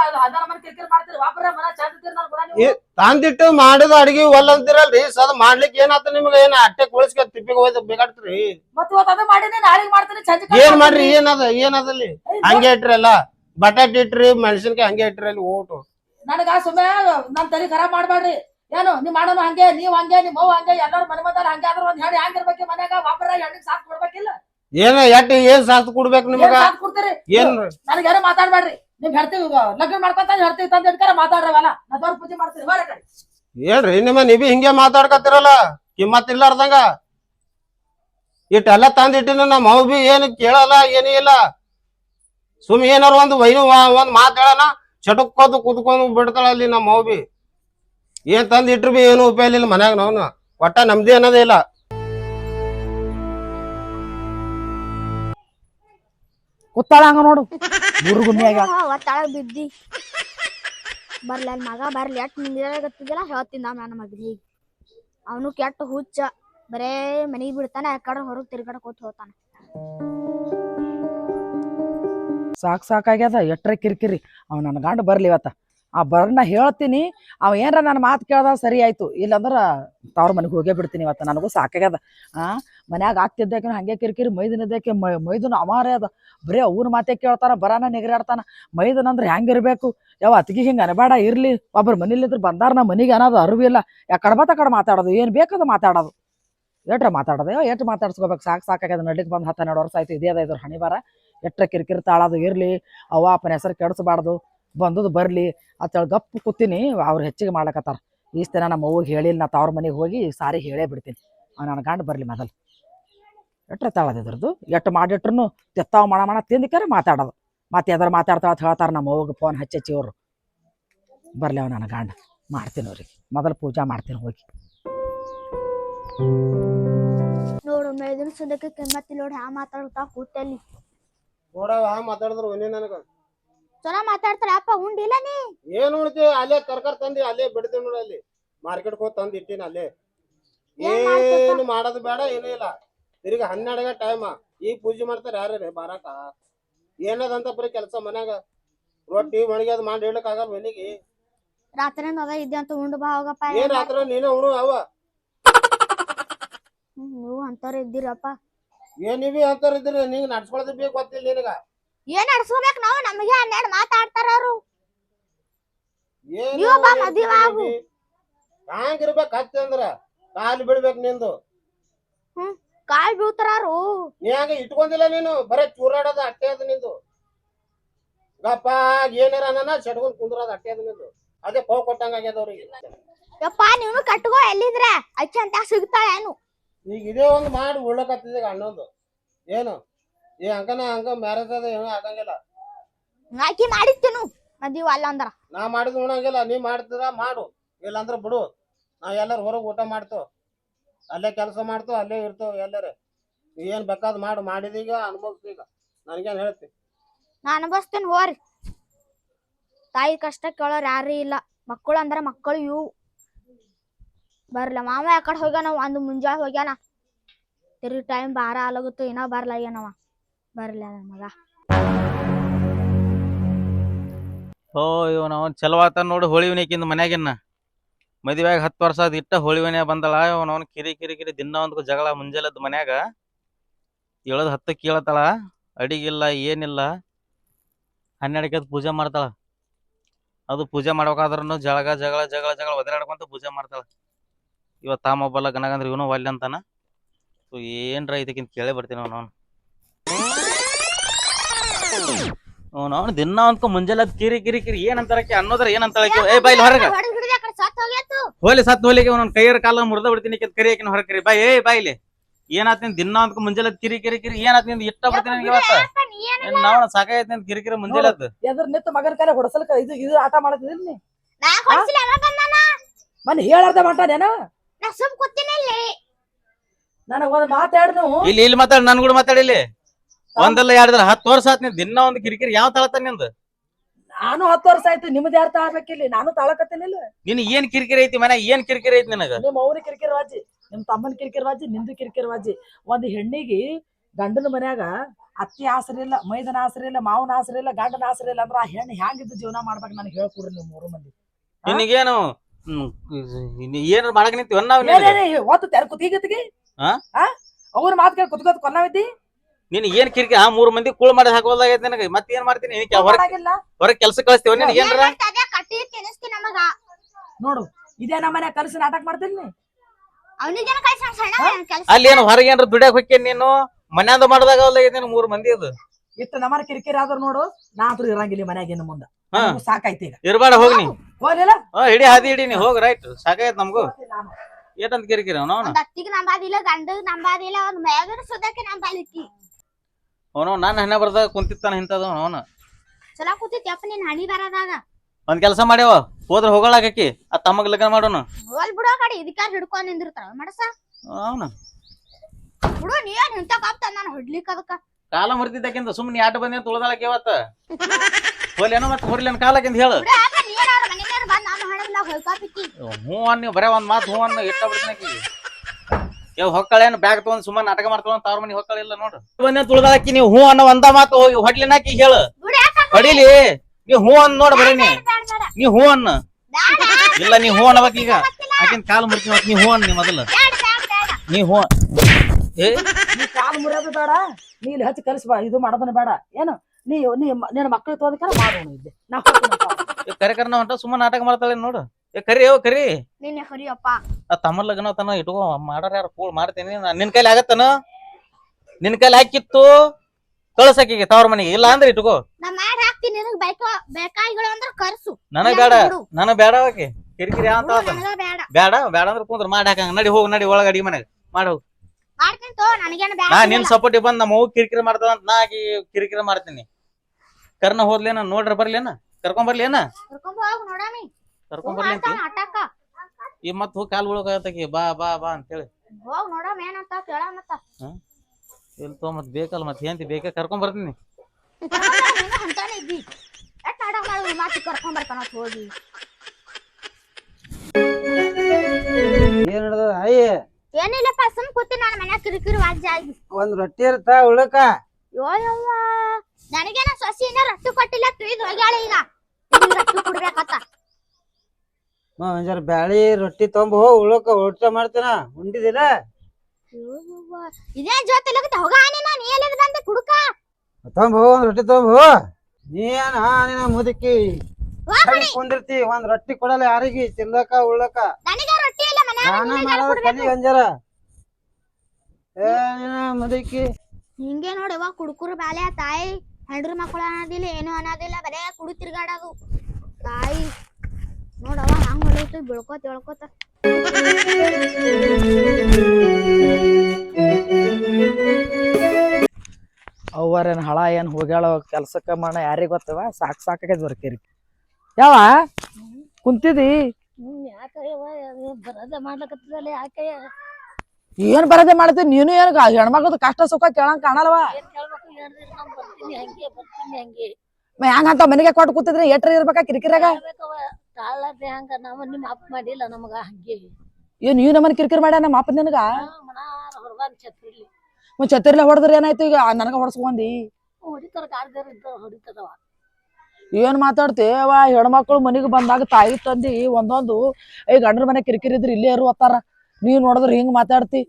ಕಿರಿಕಿರಿ ಮಾಡ್ತೀರಿ ವಾಪರ ಮನ ಚಂದ ಇರ್ತೀರಿ ನಾನು ಕೂಡ ನೀವು. ತಂದಿಟ್ಟು ಮಾಡಿದ ಅಡಿಗೆ ಒಲ್ಲ ಅಂತೀರಲ್ರಿ ಸದ ಮಾಡ್ಲಿಕ್ಕೆ ಏನಾತ ನಿಮ್ಗೆ? ಏನ ಅಟ್ಟೆ ಕುಳಿಸ್ಕ ತಿಪ್ಪಿಗೆ ಹೋಯ್ತು ಬೇಕಾಡ್ತ್ರಿ ಮತ್ತೆ ಇವತ್ತು ಅದು ಮಾಡೀನಿ ನಾಳೆಗೆ ಮಾಡ್ತೀನಿ ಚಂದ ಏನ್ ಮಾಡ್ರಿ ಏನದ ಏನದಲ್ಲಿ ಹಂಗೆ ಇಟ್ರಲ್ಲ ಬಟಾಟೆ ಇಟ್ರಿ ಮೆಣಸಿನ್ಕಾಯಿ ಹಂಗೆ ಇಟ್ರಿ ಅಲ್ಲಿ ಓಟು. ನನಗ ಸುಮ್ಮನೆ ನಮ್ ತಲೆ ಖರಾಬ್ ಮಾಡ್ಬೇಡ್ರಿ. ಏನು ನಿಮ್ ಮಾಡೋನು ಹಂಗೆ ನೀವ್ ಹಂಗೆ ನಿಮ್ ಹಂಗೆ ಎಲ್ಲಾರು ಮನೆ ಮದ್ದಾರ ಹಂಗೆ ಆದ್ರ ಒಂದ್ ಹೇಳಿ ಹಂಗಿರ್ಬೇಕು ಮನ್ಯಾಗ? ವಾಪರ ಹೆಣ್ಣಿಗೆ ಸಾಕ್ ಕೊಡ್ಬೇಕಿಲ್ಲ? ಏನ ಎಟ್ಟಿ ಏನ್ ಸಾಸ್ ಕೊಡ್ಬೇಕು ನಿಮಗ? ಕೊಡ್ತೀರಿ? ಏನ್ ನನಗೇನು ಮಾತಾಡ್ಬೇಡ್ರಿ. ನಿಮ್ ಹೆಡ್ತಿ ಲಗ್ನ ಮಾಡ್ಕೊಂತ ಹೆಡ್ತಿ ತಂದ ಹಿಡ್ಕಾರ ಮಾತಾಡ್ರವಲ್ಲ ನಾ ದೊಡ್ಡ ಪೂಜೆ ಮಾಡ್ತೀನಿ. ಹೊರ ಕಡೆ. ಏನ್ರಿ ನಿಮ್ಮ ನೀವಿ ಹಿಂಗೆ ಮಾತಾಡ್ಕತ್ತಿರಲ್ಲ ಕಿಮ್ಮತ್ ಇಲ್ಲಾರ್ದಂಗ. ಇಟ್ಟೆಲ್ಲ ತಂದಿಟ್ಟಿನ ನಮ್ಮ ಅವ್ ಬಿ ಏನು ಕೇಳಲ್ಲ ಏನೂ ಇಲ್ಲ. ಸುಮ್ ಏನಾರ ಒಂದು ವೈನು ಒಂದ್ ಮಾತು ಹೇಳನ ಚಟಕ್ಕೋದು ಕುತ್ಕೊಂಡು ಬಿಡ್ತಾಳ ಅಲ್ಲಿ ನಮ್ಮ ಅವ್ ಬಿ ಏನ್ ತಂದಿಟ್ರು ಇಟ್ರು ಬಿ ಏನು ಉಪಯೋಗ ಇಲ್ಲ ಮನ್ಯಾಗ ನಾವ್ನ ಒಟ್ಟ ನಮ್ದೇ ಅನ್ನೋದೇ ಇಲ್ಲ. ಹಂಗ ನೋಡು. ಗುರುಗುಮ್ಮಿಯಾಗ ಒತ್ತಾಳ ಬಿದ್ದಿ. ಬರ್ಲಿ ಅಲ್ಲಿ ಮಗ ಬರ್ಲಿ. ಎಟ್ ನಿಂದಿರಗತ್ತಿದ್ದಿಲ್ಲ ಹೇಳ್ತೀನಿ ನಾ ನನ್ನ ಮಗನಿಗೆ. ಅವನು ಕೆಟ್ಟ ಹುಚ್ಚ. ಬರೇ ಮನೆಗೆ ಬಿಡ್ತಾನೆ ಆ ಕಡೆ ಹೊರಗೆ ತಿರ್ಗಾಡಕ್ ಹೋತ್ ಹೋತಾನ ಸಾಕ್ ಸಾಕಾಗ್ಯದ ಎಟ್ರೆ ಕಿರಿಕಿರಿ. ಅವ್ ನನ್ನ ಗಂಡ ಬರ್ಲಿ ಇವತ್ತ. ಆ ಬರ್ನ ಹೇಳ್ತೀನಿ. ಅವ ಏನರ ನನ್ನ ಮಾತು ಕೇಳ್ದ ಸರಿ ಆಯ್ತು. ಇಲ್ಲಂದ್ರ ತವ್ರ ಮನೆಗೆ ಹೋಗೇ ಬಿಡ್ತೀನಿ ಇವತ್ತ. ನನಗೂ ಸಾಕಾಗ್ಯದ. ಆ, ಮನ್ಯಾಗ ಆಗ್ತಿದ್ದಕ್ಕೆ ಹಂಗೆ ಕಿರಿಕಿರಿ ಮೈದನದಕ್ಕೆ ಮೈದನ ಅಮಾರೇ ಅದ. ಬರೀ ಅವ್ರ ಮಾತೇ ಕೇಳ್ತಾನ, ಬರಾನ ನೆಗರಾಡ್ತಾನ ಮೈದನ ಅಂದ್ರೆ ಹೆಂಗಿರ್ಬೇಕು ಯಾವ ಅತಿಗೆ ಹಿಂಗೆ ಅನಬೇಡ, ಇರ್ಲಿ. ಒಬ್ಬರು ಮನೇಲಿದ್ರು ಬಂದಾರ ನಮ್ಮ ಮನೆಗೆ ಅನ್ನೋದು ಅರಿವಿ ಇಲ್ಲ. ಯಾಕಡೆ ಬತ್ತ ಕಡೆ ಮಾತಾಡೋದು. ಏನು ಬೇಕದು ಮಾತಾಡೋದು. ಎಟ್ರ ಮಾತಾಡೋದು? ಎಷ್ಟು ಮಾತಾಡ್ಸ್ಕೋಬೇಕು? ಸಾಕು, ಸಾಕಾಗ್ಯದ. ನಡ್ಲಿಕ್ಕೆ ಬಂದು ಹತ್ತ ಹನ್ನೆರಡು ವರ್ಷ ಆಯ್ತು. ಇದೇ ಅದ ಇದ್ರ ಹಣಿಬಾರ ಎಟ್ರ ಕಿರಿಕಿರಿ ತಾಳೋದು, ಇರ್ಲಿ. ಅವ್ವ, ಅಪ್ಪನ ಹೆಸರು ಕೆಡಿಸ್ಬಾರ್ದು. ಬಂದದ್ದು ಬರಲಿ. ಅಂತೇಳಿ ಗಪ್ಪು ಕೂತೀನಿ ಅವ್ರು ಹೆಚ್ಚಿಗೆ ಮಾಡ್ಲಕತ್ತಾರ. ಈಸ್ತನ ನಮ್ಮ ಅವ್ವಗೆ ಹೇಳಿಲ್ಲ ನಾ ತವ್ರ ಮನೆಗೆ ಹೋಗಿ ಸಾರಿ ಹೇಳೇ ಬಿಡ್ತೀನಿ. ಅವ್ನು ನನ್ನ ಗಂಡ ಬರಲಿ ಮೊದಲು. ಎಟ್ರೆ ತಾಳದ ಇದ್ರದ್ದು? ಎಟ್ಟು ಮಾಡಿಟ್ರು ತೆತ್ತಾವ ಮಾಡ ಮಾಡ ತಿಂದಿಕ್ಕಾರೆ ಮಾತಾಡೋದು. ಮತ್ತೆ ಎದ್ರ ಮಾತಾಡ್ತಾ ಅಂತ ಹೇಳ್ತಾರೆ ನಮ್ಮ ಅವ್ವಗೆ ಫೋನ್ ಹಚ್ಚಿ ಅವರು. ಬರಲಿ ಅವ್ನು ನನ್ನ ಗಂಡ ಮಾಡ್ತೀನಿ ಅವ್ರಿಗೆ. ಮೊದಲು ಪೂಜಾ ಮಾಡ್ತೀನಿ ಹೋಗಿ. ನೋಡು ಮೇದಿನ ಸುದಕ್ಕೆ ಕೆಮ್ಮತ್ತಿ ನೋಡಿ ಹಾ ಮಾತಾಡ್ತಾ ಕೂತಲ್ಲಿ ಹಾ ಮಾತಾಡಿದ್ರು ಒನ್ನೆ ನನಗ. ಚಲೋ ಮಾತಾಡ್ತಾರ ಅಪ್ಪ ಉಂಡಿಲ್ಲ ನೀ? ಏನ್ ಉಣ್ತಿ ಅಲ್ಲೇ ತರಕಾರಿ ತಂದಿ ಅಲ್ಲೇ ಬಿಡದೆ ನೋಡಿ ಅಲ್ಲಿ. ಮಾರ್ಕೆಟ್ ಹೋಗಿ ತಂದ್ ಇಟ್ಟಿನ ಅಲ್ಲೇ. ಏನ್ ಮಾಡೋದು ಬೇಡ ಏನೂ ಇಲ್ಲ. ತಿರ್ಗಿ ಹನ್ನೆರಡಗ ಟೈಮ್ ಈಗ ಪೂಜೆ ಮಾಡ್ತಾರ ಯಾರೇ ಬಾರಾಕ? ಏನದಂತ ಬರೀ ಕೆಲಸ ಮನ್ಯಾಗ. ರೊಟ್ಟಿ ಮಣಿಗೆ ಅದು ಮಾಡಿ ಹೇಳಕ್ ಆಗಲ್ಲ ಮನಿಗೆ ರಾತ್ರಿ ಅದ ಇದ್ದೆ ಅಂತ ಉಂಡು ಬಾ ಹೋಗಪ್ಪ ಏನ್ ರಾತ್ರಿ? ನೀನ ಉಣು ಅವ. ನೀವು ಅಂತವ್ರ ಇದ್ದೀರಪ್ಪ. ಏನ್ ನೀವಿ ಅಂತಾರ ಇದ್ರಿ ನಿಂಗ್ ನಡ್ಸ್ಕೊಳದ್ ಬೇಕು ಗೊತ್ತಿಲ್ಲ ನಿನಗ. ಏನ್ ನಡ್ಸ್ಕೋಬೇಕು ನಾವು? ನಮಗೆ ಹನ್ನೆರಡು ಮಾತಾಡ್ತಾರ ಅವರು. ಏನು ಬಾ ಮದ್ವೆ ಆಗು. ಹ್ಯಾಂಗಿರ್ಬೇಕು ಹತ್ತಿ ಅಂದ್ರ? ಕಾಲು ಬಿಡ್ಬೇಕು ನಿಂದು. ಕಾಲ್ ಬೀಳ್ತಾರು ನೀ ಹಂಗ ಇಟ್ಕೊಂಡಿಲ್ಲ ನೀನು? ಬರೇ ಚೂರಾಡೋದು ಅಟ್ಟೆ ಅದ ನಿಂದು. ಗಪ್ಪ ಏನಾರ ಅನ್ನ ಸೆಟ್ಕೊಂಡ್ ಕುಂದ್ರದ ಅಟ್ಟೆ ಅದ ನಿಂದು. ಅದೇ ಪೋ ಕೊಟ್ಟಂಗ ಆಗ್ಯದ ಅವ್ರಿಗೆ. ಯಪ್ಪ ನೀನು ಕಟ್ಕೋ ಎಲ್ಲಿದ್ರೆ? ಅಚ್ಚ ಅಂತ ಸಿಗ್ತಾಳ ಏನು ಈಗ ಇದೇ ಒಂದು ಮಾಡಿ ಉಳ್ಳಕತ್ತಿದ ಅಣ್ಣಂದು. ಏನು? ಈ ಅಂಕನ ಹಂಗ ಮ್ಯಾರೇಜ್ ಅದ ಏನೋ ಆಗಂಗಿಲ್ಲ. ಆಕಿ ಮಾಡಿತ್ತೇನು ಮದ್ವಿ ಅಲ್ಲ ಅಂದ್ರ. ನಾ ಮಾಡಿದ್ ಉಣಂಗಿಲ್ಲ ನೀ ಮಾಡ್ತಿದ್ರ ಮಾಡು. ಇಲ್ಲಾಂದ್ರ ಬಿಡು. ನಾವ್ ಎಲ್ಲಾರು ಹೊರಗ್ ಊಟ ಮಾಡ್ತೇವ್ ಅಲ್ಲೇ ಕೆಲಸ ಮಾಡ್ತೇವ್ ಅಲ್ಲೇ ಇರ್ತೇವ್ ಎಲ್ಲಾರ. ನೀ ಏನ್ ಬೇಕಾದ್ ಮಾಡು ಮಾಡಿದೀಗ ಅನುಭವಿಸ್ತೀಗ ನನಗೇನ್ ಹೇಳ್ತಿ? ನಾ ಅನುಭವಿಸ್ತೇನೆ ಹೋರಿ. ತಾಯಿ ಕಷ್ಟ ಕೇಳೋರ್ ಯಾರು ಇಲ್ಲ. ಮಕ್ಕಳು ಅಂದ್ರೆ ಮಕ್ಕಳು ಇವು. ಬರ್ಲ ಮಾವ ಯಾಕಡೆ ಹೋಗ್ಯಾನ ಒಂದು ಮುಂಜಾನೆ ಹೋಗ್ಯಾನ. ತಿರುಗಿ ಟೈಮ್ ಬಾರ ಆಲಾಗುತ್ತು ಏನೋ ಬರ್ಲ ಏನವ? ಬರ್ಲ ನನ್ ಮಗ. ಓ ಇವ್ ನಾವ್ ಚಲವಾತ ನೋಡಿ ಹೋಳಿವನಿಕಿಂದ ಮನ್ಯಾಗಿನ್ನ. ಮದುವೆಯಾಗ ಹತ್ತು ವರ್ಷ ಆದ್ ಇಟ್ಟ ಹೋಳಿವನ್ಯಾಗ ಬಂದಳ. ಅವನವನ್ ಕಿರಿ ಕಿರಿ ಕಿರಿ ದಿನ ಒಂದ್ಕು ಜಗಳ ಮುಂಜಾಲದ್ ಮನ್ಯಾಗ. ಏಳದ್ ಹತ್ತು ಕೇಳತಾಳ ಅಡಿಗಿಲ್ಲ, ಏನಿಲ್ಲ. ಹನ್ನೆರಡಕ್ಕೆ ಪೂಜೆ ಮಾಡ್ತಾಳ. ಅದು ಪೂಜೆ ಮಾಡ್ಬೇಕಾದ್ರೂ ಜಗಳ ಜಗಳ ಜಗಳ ಜಗಳ ಒದರಾಡ್ಕೊಂತ ಪೂಜೆ ಮಾಡ್ತಾಳ. ಇವತ್ತು ತಾಮೊಬ್ಬಲ್ಲ ಗನಗಂದ್ರ ಇವನು ಒಲ್ಲೆ ಅಂತಾನ ಸೊ ಏನ್ರ ಇದಕ್ಕಿಂತ ಕೇಳೇ ಬರ್ತೀನಿ ಅವನವನ್ ಅವನವನ್ ದಿನ ಅಂತ ಮುಂಜಾನೆ ಅದ್ ಕಿರಿ ಕಿರಿ ಕಿರಿ ಏನಂತಾರಕ್ಕೆ ಅನ್ನೋದ್ರ ಏನ್ ಆಕಿ? ಏ ಇಲ್ಲಿ ಹೊರಗ. ಹೋಲಿ ಸತ್ ಹೋಲಿಗೆ ಒಂದೊಂದ್ ಕೈಯರ ಕಾಲ ಮುರಿದ ಬಿಡ್ತೀನಿ ಕೆತ್ ಕರಿ ಹಾಕಿನ ಹೊರ ಕರಿ. ಬಾಯ್ ಏ ಬಾಯ್ಲಿ ಏನಾತ್ ನಿನ್ ದಿನ ಅಂತ ಮುಂಜಾನೆ ಕಿರಿ ಕಿರಿ ಕಿರಿ ಏನಾತ್ ಇಟ್ಟ ಇಷ್ಟ ಬಿಡ್ತೀನಿ ನಾವು ಇವತ್ತ? ಯಪ್ಪ, ನೀ ಏನ್ ಏನ್ ನಾವ್ ಸಾಕಾಗೈತಿ ನಿಂದ ಕಿರಿ ಕಿರಿ ಮುಂಜಾನೆ ಎದ್ದು. ಎದ್ರ ನಿಂತು ಮಗನ ಕೈಲಿ ಹೊಡಸಲ್ಕ ಇದು ಇದು ಆಟ ಮಾಡತ್ತಿದಿಲ್ಲ ನೀ. ಮನೆ ಹೇಳಾರ್ದ ಮಾಡ್ತಾನೇನ ಸುಮ್ ಕೂತೀನಿ ಇಲ್ಲಿ. ನನಗ ಒಂದ್ ಮಾತಾಡ್ ನೀವು ಇಲ್ಲಿ ಇಲ್ಲಿ ಮಾತಾಡಿ ನನ್ ಕೂಡ ಮಾತಾಡಿಲಿ ಒಂದಲ್ಲ ಎರಡಲ್ಲ ಹತ್ತು ವರ್ಷ ಆತ್ ನೀನ್ ದಿನ ಒಂದ್ ಕಿರಿಕಿರಿ ಯಾವ ತಾಳತಾನ ನಿಂದ? ನಾನು ಹತ್ತು ವರ್ಷ ಆಯ್ತು ನಿಮ್ದು ಯಾರು ತಾಳ್ಬೇಕಿಲ್ಲ? ನಾನು ತಾಳಕತ್ತಿಲ್ಲ ನಿನ್ ಏನ್ ಕಿರಿಕಿರಿ ಐತಿ ಮನೆ? ಏನ್ ಕಿರಿಕಿರಿ ಐತಿ ನಿನಗ? ನಿಮ್ಮ ಅವ್ರ ಕಿರಿಕಿರಿ ವಾಜಿ ನಿಮ್ ತಮ್ಮನ ಕಿರಿಕಿರಿ ವಾಜಿ ನಿಂದು ಕಿರಿಕಿರಿ ವಾಜಿ ಒಂದ್ ಹೆಣ್ಣಿಗೆ ಗಂಡನ ಮನ್ಯಾಗ ಅತ್ತಿ ಆಸರಿಲ್ಲ ಮೈದನ ಆಸರಿಲ್ಲ ಮಾವನ ಆಸರಿಲ್ಲ ಗಂಡನ ಆಸರಿಲ್ಲ ಅಂದ್ರ ಆ ಹೆಣ್ಣು ಹ್ಯಾಂಗಿದ್ದು ಜೀವನ ಮಾಡ್ಬೇಕು ನನಗೆ ಹೇಳ್ಕೊಡ್ರಿ ನೀವು ಮೂರು ಮಂದಿ. ನಿನಗೇನು? ಏನ್ ಮಾಡಕ್ ನಿಂತೀವ ನಾವ್ ಏ, ಏ, ಏ, ಒತ್ತು ತೆರ ಕುತ್ತಿಗೆ? ಅವ್ರ ಮಾತು ಕೇಳಿ ಕುತ್ಕೋತ ಕೊಲ್ಲವಿದ್ದಿ ನಿನ್ ಏನ್ ಕಿರಿಕಿ ಆ ಮೂರ್ ಮಂದಿ ಕೂಳ್ ಮಾಡಿ ಹಾಕೋದಾಗೈತೆ ನನಗೆ. ಮತ್ ಏನ್ ಮಾಡ್ತೀನಿ ಹೊರಗೆ ಆಗಿಲ್ಲ ಹೊರಗ್ ಕೆಲ್ಸ ಕಳಿಸ್ತೀವ ನಿನ್ ಏನ್ರ? ನೋಡು ಇದೇ ನಮ್ಮನೆ ಕಲಸಿ ನಾಟಕ ಮಾಡ್ತೀನಿ ಅಲ್ಲಿ ಏನು ಹೊರಗೆ ಏನ್ರ ದುಡ್ಯಾಕ್ ಹೋಕ್ಕೇನ್ ನೀನು? ಮನ್ಯಾದ ಮಾಡ್ದಾಗ ನೀನು ಮೂರ್ ಮಂದಿ ಅದು. ಇಷ್ಟ ನಮ್ಮನೆ ಕಿರಿಕಿರಿ ಆದ್ರ ನೋಡು ನಾ ಇರಂಗಿಲ್ಲ ಮನ್ಯಾಗ ಇನ್ನು ಮುಂದ. ಹಾ. ನನಗೂ ಸಾಕಾಯ್ತು ಈಗ. ಇರ್ಬೇಡ ಹೋಗಿ ಹಾ ಹಿಡಿ ಹಾದಿ ಹಿಡಿ ನೀ ಹೋಗ್ ರೈಟ್ ಸಾಕಾಯ್ತು ನಮಗೂ. ಏಟಂತ ಕಿರಿಕಿರಿ ಅವನು ಅತ್ತಿಗೆ ನಂಬಾದಿಲ್ಲ ಗಂಡ ನಂಬಾದಿಲ್ಲ ಅವ್ನ ಮ್ಯಾಗನ ಸುದಕ್ಕೆ ನಂಬಾಲಿಕ್ಕಿ ಅವನು ನಾನು ಹಣ ಬರ್ದಾಗ ಕುಂತಿತ್ತಾನ ಹಿಂತದ ಅವನು ಚಲೋ ಕೂತಿದ್ಯಪ್ಪ ನೀನ್ ಹಣಿ ಬರದಾಗ. ಒಂದ್ ಕೆಲಸ ಮಾಡ್ಯಾವ ಹೋದ್ರ ಹೋಗಳಾಕಿ ಆ ತಮ್ಮಗ್ ಲಗ್ನ ಮಾಡೋಣ ಹೋಲ್ ಬಿಡೋ ಕಡೆ ಇದಕ್ಕಾರ ಹಿಡ್ಕೊಂಡ್ ನಿಂದಿರ್ತಾರ ಮಡಸ. ಅವನು. ಬಿಡು ನೀನ್ ಹಿಂತ ಕಾಪ್ತ ನಾನು ಹೊಡ್ಲಿಕ್ ಅದಕ್ಕ. ಕಾಲ ಮುರಿದಿದ್ದಕ್ಕಿಂತ ಸುಮ್ಮನೆ ಆಟ ಬಂದಿ ತುಳದಾಳಕ್ಕೆ ಇವತ್ತ? ಹೋಲೇನೋ ಮತ್ತೆ ಹೋರ್ಲೇನ್ ಕಾಲಕ್ಕಿಂತ ಹೇಳು. ಬಿಡು ಬಂದ್ ನಾನು ಹೊಯ್ಕಾಪಿಕ್ಕಿ ಹ್ಞೂ ಅನ್ ನೀವು ಬರೇ ಒಂದ್ ಮಾತು ಹ್ಞೂ ಅನ್ನ ಇಟ್ಟ ಬಿಡ್ತೀನಿ ಯಾವ ಹೊಕ್ಕಳೇನು ಬ್ಯಾಗ್ ತಗೊಂಡ್ ಸುಮ್ಮನೆ ನಾಟಕ ಮಾಡ್ತಾವ ತವ್ರ ಮನಿ ಹೊಕ್ಕಳಿಲ್ಲ ನೋಡು. ಬಂದ ತುಳಿದಾಕಿ ನೀವು ಹೂ ಅನ್ನೋ ಒಂದ ಮಾತು ಹೋಗಿ ಹೊಡ್ಲಿನಾಕಿ ಹೇಳು. ಹೊಡಿಲಿ. ನೀವ್ ಹೂ ಅನ್ ನೋಡ್ ಬರೀ ನೀ. ಬೇಡ ಬೇಡ ನೀ ಹ್ಞೂ ಅನ್ನ ಇಲ್ಲ ನೀ ಹೂ ಅನ್ನಬೇಕು ಈಗ. ಆಕಿನ ಕಾಲು ಮುರ್ತೀನಿ ನೀ ಹೂ ಅನ್ ನೀ ಮೊದಲು. ನೀ ಹೂ ಏ? ನೀ ಕಾಲು ಮುರಿಯೋದು ಬೇಡ. ನೀ ಇಲ್ಲಿ ಹಚ್ಚಿ ಕಲಿಸ್ಬಾ. ಇದು ಮಾಡೋದನ್ನ ಬೇಡ. ಏನು? ನೀ ನೀ ನಿನ್ನ ಮಕ್ಕಳು ತೋದಕ್ಕಾರ ಮಾಡೋಣ ಇಲ್ಲಿ. ನಾ ಹೋಗ್ತೀನಿ ಅಂತ. ಏ, ಕರೆ ಕರೆ ಹೊಂಟ ಸುಮ್ಮನೆ ನಾಟಕ ಮಾಡ್ತಾಳೆ ನೋಡು. ಏ ಕರಿ ಅವ ಕರಿ. ನಿನ್ನೆ ಹೊರಿಯಪ್ಪ. ಆ ತಮ್ಮ ಲಗ್ನ ತನ ಇಟ್ಕೋ ಮಾಡಾರ ಯಾರು ಕೂಳ್ ಮಾಡ್ತೇನೆ. ನಾನ್ ನಿನ್ ಕೈಲಿ ಆಗತ್ತನ? ನಿನ್ ಕೈಲಿ ಹಾಕಿತ್ತು? ಕಳ್ಸಕ್ಕಿಗೆ ತವ್ರ ಮನೆಗೆ. ಇಲ್ಲ ಅಂದ್ರೆ ಇಟ್ಕೋ. ನಾ ಮಾಡಿ ಹಾಕ್ತೀನಿ ನಿನಗ್ ಬೇಕೋ ಬೇಕಾಗಿಗಳು ಅಂದ್ರ ಕರ್ಸು. ನನಗ್ ಬೇಡ. ನನಗ್ ಬೇಡ ಅವಕ್ಕೆ ಕಿರಿಕಿರಿ ಅಂತ ಬಿಡು, ನನಗ ಬೇಡ. ಬೇಡ ಬೇಡ ಅಂದ್ರೆ ಕುಂದ್ರ ಮಾಡಿ ಹಾಕಂಗ. ನಡಿ ಹೋಗ್ ನಡಿ ಒಳಗ ಅಡಿಗೆ ಮನೆಗೆ. ಮಾಡು. ಮಾಡ್ತೀನಿ ತೋ ನನಗೇನು ಬೇಡ ನಾ ನಿನ್ ಸಪೋರ್ಟ್ ಬಂದ್ ನಮ್ಮ ಅವ್ವ ಕಿರಿಕಿರಿ ಮಾಡ್ತಾಳ ಅಂತ ನಾ ಆಕಿ ಕಿರಿಕಿರಿ ಮಾಡ್ತೀನಿ. ಕರ್ನ ಹೋದ್ಲೇನ? ನೋಡ್ರ ಬರ್ಲೇನ? ಕರ್ಕೊಂಡ್ ಬರ್ಲೇನ? ಕರ್ಕೊಂಡ್ ಹೋಗ್ ನೋಡಮಿ ಕರ್ಕೊಂಡ್ ಬರ್ಲಿ ಅಂತ ಆಟಕ್ಕ ಈ ಮತ್ ಹೋಗಿ ಕಾಲ್ ಉಳಕಾಗತ್ತಕಿ ಬಾ ಬಾ ಬಾ ಅಂತೇಳಿ ಹೋಗ್ ನೋಡಮ್ ಏನಂತ ಕೇಳ ಮತ್ತ. ಇಲ್ಲಿ ತೋ ಮತ್ ಬೇಕಲ್ಲ ಮತ್ ಏನ್ ಬೇಕ ಕರ್ಕೊಂಡ್ ಬರ್ತೀನಿ ಹೊಂಟಾನೆ ಇದ್ದಿ ಎಷ್ಟ್ ನಾಟಕ ಮಾಡಿ ಮಾತಿ ಕರ್ಕೊಂಡ್ ಬರ್ತಾನ ಹೋಗಿ ಏನ್ ನಡ್ದದ? ಅಯ್ಯ. ಏನಿಲ್ಲಪ್ಪ ಸುಮ್ ಕೂತಿ ನಾನು ಮನ್ಯಾಗ ಕಿರಿಕಿರಿ ವಾಜಿ ಆಗಿ. ಒಂದ್ ರೊಟ್ಟಿ ಇರ್ತಾ ಉಳಕ? ಯೋ ಯವ್ವ ನನಗೇನ ಸೊಸಿನ ರೊಟ್ಟಿ ಕೊಟ್ಟಿಲ್ಲ ತುಯ್ದು ಹೋಗ್ಯಾಳ ಈಗ. ರೊಟ್ಟಿ ಕುಡ್ಬೇಕತ್ತ ಜರ ಬ್ಯಾಳಿ ರೊಟ್ಟಿ ತೊಂಬ ಹೋಗ್ ಉಳಕ ಊಟ ಮಾಡ್ತೇನ ಉಂಡಿದಿಲ್ಲ ಯೋ ಯವ್ವ ಇದೇ ಜೊತೆ ಹೋಗ ನೀನ ನೀ ಎಲ್ಲಿದ್ ಬಂದೆ ಕುಡುಕ. ತೊಂಬ ಹೋಗ್ ಒಂದ್ ರೊಟ್ಟಿ ತೊಂಬ ಹೋ. ನೀ ಏನ ನಿನ್ನ ಮುದುಕಿ? ಕುಂದಿರ್ತಿ ಒಂದ್ ರೊಟ್ಟಿ ಕೊಡಲ್ಲ ಯಾರಿಗಿ ತಿನ್ಲಕ ಉಳ್ಳಕ ದಾನ ಮಾಡೋದ್ ಕಲಿ ಒಂದ್ ಜರ ಏ ಮುದುಕಿ? ಹಿಂಗೆ ನೋಡವ್ವ ಕುಡುಕರು ಬಾಲ್ಯ ತಾಯಿ ಹೆಂಡ್ರ ಮಕ್ಕಳು ಅನ್ನೋದಿಲ್ಲ ಏನು ಅನ್ನೋದಿಲ್ಲ ಬರೇ ಕುಡು ತಿರ್ಗಾಡೋದು. ತಾಯಿ. ನೋಡವ್ವ ಹಂಗ ಹೊಲೈತು ಬೀಳ್ಕೋತ ಹೇಳ್ಕೋತ ಅವ್ವರೇನ್ ಹಳ ಏನ್ ಹೋಗ್ಯಾಳ ಕೆಲ್ಸಕ್ಕ ಮಣ ಯಾರಿಗ್ ಗೊತ್ತವ? ಸಾಕ್ ಸಾಕಾಗೈತ್ ಬರ್ಕೇರಿ ಯಾವ ಕುಂತಿದಿ? ಬರದ ಮಾಡ್ಲಕತ್ತದಲ್ಲ ಯಾಕೆ? ಏನ್ ಬರದೆ ಮಾಡ್ತಿ? ನೀನು ಏನ್ ಹೆಣ್ಮಕ್ಳದ ಕಷ್ಟ ಸುಖ ಕೇಳಂಗ್ ಕಾಣಲ್ವ? ಅಂತ ಹಂಗೆ ಹೆಂಗಂತ ಮನೆಗೆ ಕೊಟ್ಟು ಕೂತಿದ್ರಿ ಎಟ್ರ ಇರ್ಬೇಕಾ ಕಿರಿಕಿರಾಗ ತಾಳಾರ್ದೆ ಹಂಗ ನಾವ್ ನಿಮ್ಮ ಅಪ್ಪ ಮಾಡಿಲ್ಲ ನಮಗ ಹಂಗೆ. ಏನ್ ನೀವು ನಮ್ಮನ್ ಕಿರಿಕಿರಿ ಮಾಡ ನಮ್ಮ ಅಪ್ಪ ನಿನಗ? ಮನಾರ ಹೊರಗಾನ್ ಛತ್ರಿಲಿ ಒಂದ್ ಛತ್ತಿರ್ಲೆ ಹೊಡೆದ್ರ ಏನಾಯ್ತು ಈಗ? ನನಗ ಹೊಡ್ಸ್ಕೊಂಡಿ. ಹೊಡಿತಾರ ಗಾಡ್ದಾರ ಇದ್ದ ಹೊಡಿತಾರವ ಏನ್ ಮಾತಾಡ್ತಿ? ಅವ ಹೆಣ್ಮಕ್ಳು ಮನಿಗೆ ಬಂದಾಗ ತಾಯಿ ತಂದಿ ಒಂದೊಂದು ಏ ಗಂಡ್ರ ಮನೆ ಕಿರಿಕಿರಿ ಇದ್ರೆ ಇಲ್ಲೇ ಇರು ಅತ್ತಾರ ನೀವ್ ನೋಡಿದ್ರ ಹಿಂಗ್ ಮಾತಾಡ್ತಿ.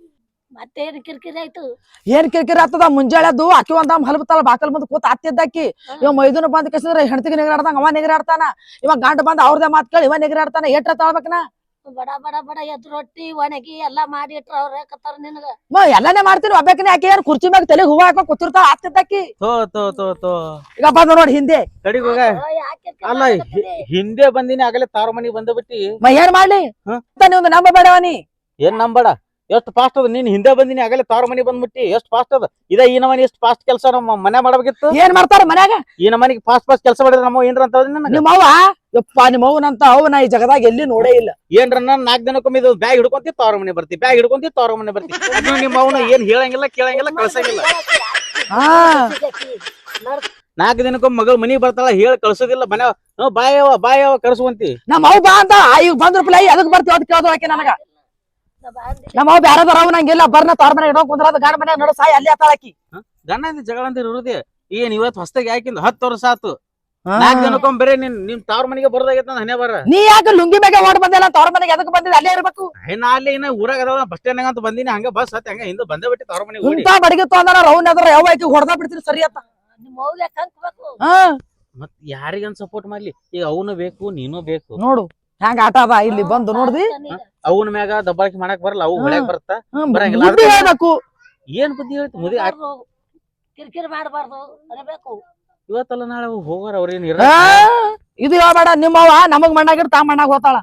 ಮತ್ತೇನ್ ಕಿರಿಕಿರಿ ಆಯ್ತು? ಏನ್ ಕಿರಿಕಿರಿ ಆಗ್ತದ? ಮುಂಜಾಳೆದು ಆಕಿ ಒಂದ್ ಹಲ್ಬತ್ತಾಳ ಬಾಕಲ್ ಮುಂದ್ ಕೂತ್ ಅತ್ತಿದ್ದಾಕಿ ಇವ ಮೈದೂನ ಬಂದ್ ಕೆಸಿದ್ರೆ ಹೆಣ್ತಿಗೆ ನಿಗರಾಡ್ದಂಗ ಅವ ನಿಗರಾಡ್ತಾನ. ಇವಾಗ ಗಂಡ ಬಂದ್ ಅವ್ರದೇ ಮಾತ್ ಕೇಳಿ ಇವ ನಿಗರಾಡ್ತಾನ. ಎಟ್ರ ತಾಳ್ಬೇಕನ? ಬಡ ಬಡ ಬಡ ಎದ್ ರೊಟ್ಟಿ ಒಣಗಿ ಎಲ್ಲಾ ಮಾಡಿ ಇಟ್ರ ಅವ್ರ ನಿನಗ? ಮ ಎಲ್ಲಾನೇ ಮಾಡ್ತೀನಿ. ಒಬ್ಬಾಕಿನ ಆಕಿ ಏನ್ ಕುರ್ಚಿ ಮ್ಯಾಗ ತಲೆ ಹೂವ ಹಾಕೊಂಡ್ ಕೂತಿರ್ತಾವ ಅತ್ತಿದ್ದಾಕಿ ತೋ ತೋ ತೋ ತೋ. ಈಗ ಬಂದ್ ನೋಡಿ ಹಿಂದೆ. ಕಡಿಗ್ ಹೋಗ. ಯಾಕೆ ಅಲ್ಲ ಹಿ- ಹಿಂದೆ ಬಂದಿನಿ ಆಗಲೇ ತಾರ ಮನಿಗ್ ಬಂದ್ಬಿಟ್ಟಿ ಮ ಏನ್ ಮಾಡ್ಲಿ? ನಂಬ ಅಂತ ನೀವ್ ನಂಬಬೇಡವ ಏನ್ ನಂಬಡ? ಎಷ್ಟ್ ಫಾಸ್ಟ್ ಅದ? ನೀನ್ ಹಿಂದೆ ಬಂದಿನಿ ಆಗಲೇ ತಾರ ಮನಿ ಬಂದ್ಬಿಟ್ಟಿ. ಎಷ್ಟು ಫಾಸ್ಟ್ ಅದ? ಇದ ಈ ನಮನಿ ಎಷ್ಟು ಫಾಸ್ಟ್ ಕೆಲಸ ನಮ್ಮ ಮನೆ ಮಾಡಬೇಕಿತ್ತು? ಏನ್ ಮಾಡ್ತಾರ ಮನ್ಯಾಗ? ಈ ನಮನಿಗೆ ಫಾಸ್ಟ್ ಫಾಸ್ಟ್ ಕೆಲಸ ಮಾಡಿದ್ರೆ ನಮ್ಮ ಏನ್ರ ಅಂತ ನಿಮ್ಮ ಅವ್ವ ಯಪ್ಪ ನಿಮ್ಮ ಅವ್ವನಂತ ಅವ್ ನಾ ಈ ಜಗದಾಗ ಎಲ್ಲಿ ನೋಡೇ ಇಲ್ಲ. ಏನ್ರ ನಾಲ್ಕು ನಾಲ್ಕ್ ದಿನಕ್ಕೊಮ್ಮೆ ಇದು ಬ್ಯಾಗ್ ಹಿಡ್ಕೊಂತಿ ತವ್ರ ಮನೆ ಬರ್ತಿ. ಬ್ಯಾಗ್ ಹಿಡ್ಕೊಂತಿ ತವ್ರ ಮನೆ ಬರ್ತಿ. ಅದು ನಿಮ್ಮ ಅವ್ವನ ಏನ್ ಹೇಳಂಗಿಲ್ಲ ಕೇಳಂಗಿಲ್ಲ ಕಳ್ಸಂಗಿಲ್ಲ. ಹಾ. ನಾಲ್ಕು ದಿನಕ್ಕೊಮ್ಮೆ ಮಗಳ ಮನಿ ಬರ್ತಾಳ ಹೇಳಿ ಕಳ್ಸೋದಿಲ್ಲ. ಮನೆ ಬಾಯವ ಬಾಯವ ಕರ್ಸುವಂತಿ ನಮ್ಮ ಅವ್ವ ಬಾ ಅಂತ ಈಗ ಬಂದ್ರ ಪ್ಲೈ ಅದಕ್ ಬರ್ತೀವಿ ಅದಕ್ಕೆ ಕೇಳೋದು ಆಕಿ ನನಗ. ನಮ್ಮ ಬ್ಯಾರ ಬರವ ನಂಗಿಲ್ಲ ಬರ್ನ ತಾರ ಮನೆ ಇಡೋ ಕುಂದ್ರ ಗಾಡ ಮನೆ ನೋಡು ಸಾಯಿ ಅಲ್ಲಿ ಆತಾಳಕಿ ಗಂಡ ಅಂದ್ರೆ ಜಗಳ ಅಂತ ಇರುದೇ ಏನ್ ಇವತ್ ಹೊಸ್ತಾಗಿ ಹಾಕಿಂದ ಹತ್ತು ವರ್ಷ ಆತು? ನಾಲ್ಕು ದಿನಕ್ಕೊಮ್ಮೆ ಬರೀ ನಿನ್ ನಿಮ್ ತವ್ರ ಮನೆಗೆ ಬರೋದಾಗೈತ ಹನೆ ಬರ. ನೀ ಯಾಕೆ ಲುಂಗಿ ಮ್ಯಾಗ ಓಡ್ ಬಂದಿಲ್ಲ ತಾರ ಮನೆಗೆ ಎದಕ್ ಬಂದಿಲ್ಲ ಅಲ್ಲೇ ಇರ್ಬೇಕು. ನಾ ಅಲ್ಲಿ ಇನ್ನ ಊರಾಗ ಅದಾವ ಬಸ್ ಸ್ಟ್ಯಾಂಡ್ ಅಂತ ಬಂದಿನಿ ಹಂಗ ಬಸ್ ಹತ್ತಿ ಹಂಗ ಹಿಂದೆ ಬಂದೇ ಬಿಟ್ಟು ತವ್ರ ಮನೆಗೆ ಇಂತ ಬಡಗಿ ತೊಂದನ ರೌನ್ ಅದ್ರ ಯಾವ ಆಯ್ತು ಹೊಡೆದ ಬಿಡ್ತೀನಿ ಸರಿ ಅತ್ತ ನಿಮ್ಮ ಅವ್ಗೆ ಕಂಕ್ಬೇಕು ಹಾ. ಮತ್ ಯಾರಿಗನ್ ಸಪೋರ್ಟ್ ಮಾಡ್ಲಿ? ಈಗ ಅವನು ಬೇಕು ನೀನು ಬೇಕು. ನೋಡು. ಹೆಂಗ ಆಟ ಅದ ಇಲ್ಲಿ ಬಂದು ನೋಡ್ದಿ? ಅವನ ಮ್ಯಾಗ ದಬ್ಬಾಳಿಕೆ ಮಾಡಕ್ ಬರಲ್ಲ ಅವು ಹೊಳ್ಯಾಕ್ ಬರ್ತಾ ಬರಂಗಿಲ್ಲ. ಬುದ್ಧಿ ಹೇಳ್ಬೇಕು. ಏನ್ ಬುದ್ಧಿ ಹೇಳ್ತಿ? ಮುದಿ ಕಿರಿಕಿರಿ ಮಾಡಬಾರ್ದು ಅನ್ಬೇಕು ಇವತ್ತಲ್ಲ ನಾಳೆ ಅವು ಹೋಗೋರ್ ಅವ್ರೇನ್ ಇರ ಇದು ಹೇಳ್ಬೇಡ ನಿಮ್ಮವ್ವ ನಮಗ್ ಮಣ್ಣಾಗಿರ್ ತಾ ಮಣ್ಣಾಗ ಹೋತಾಳ.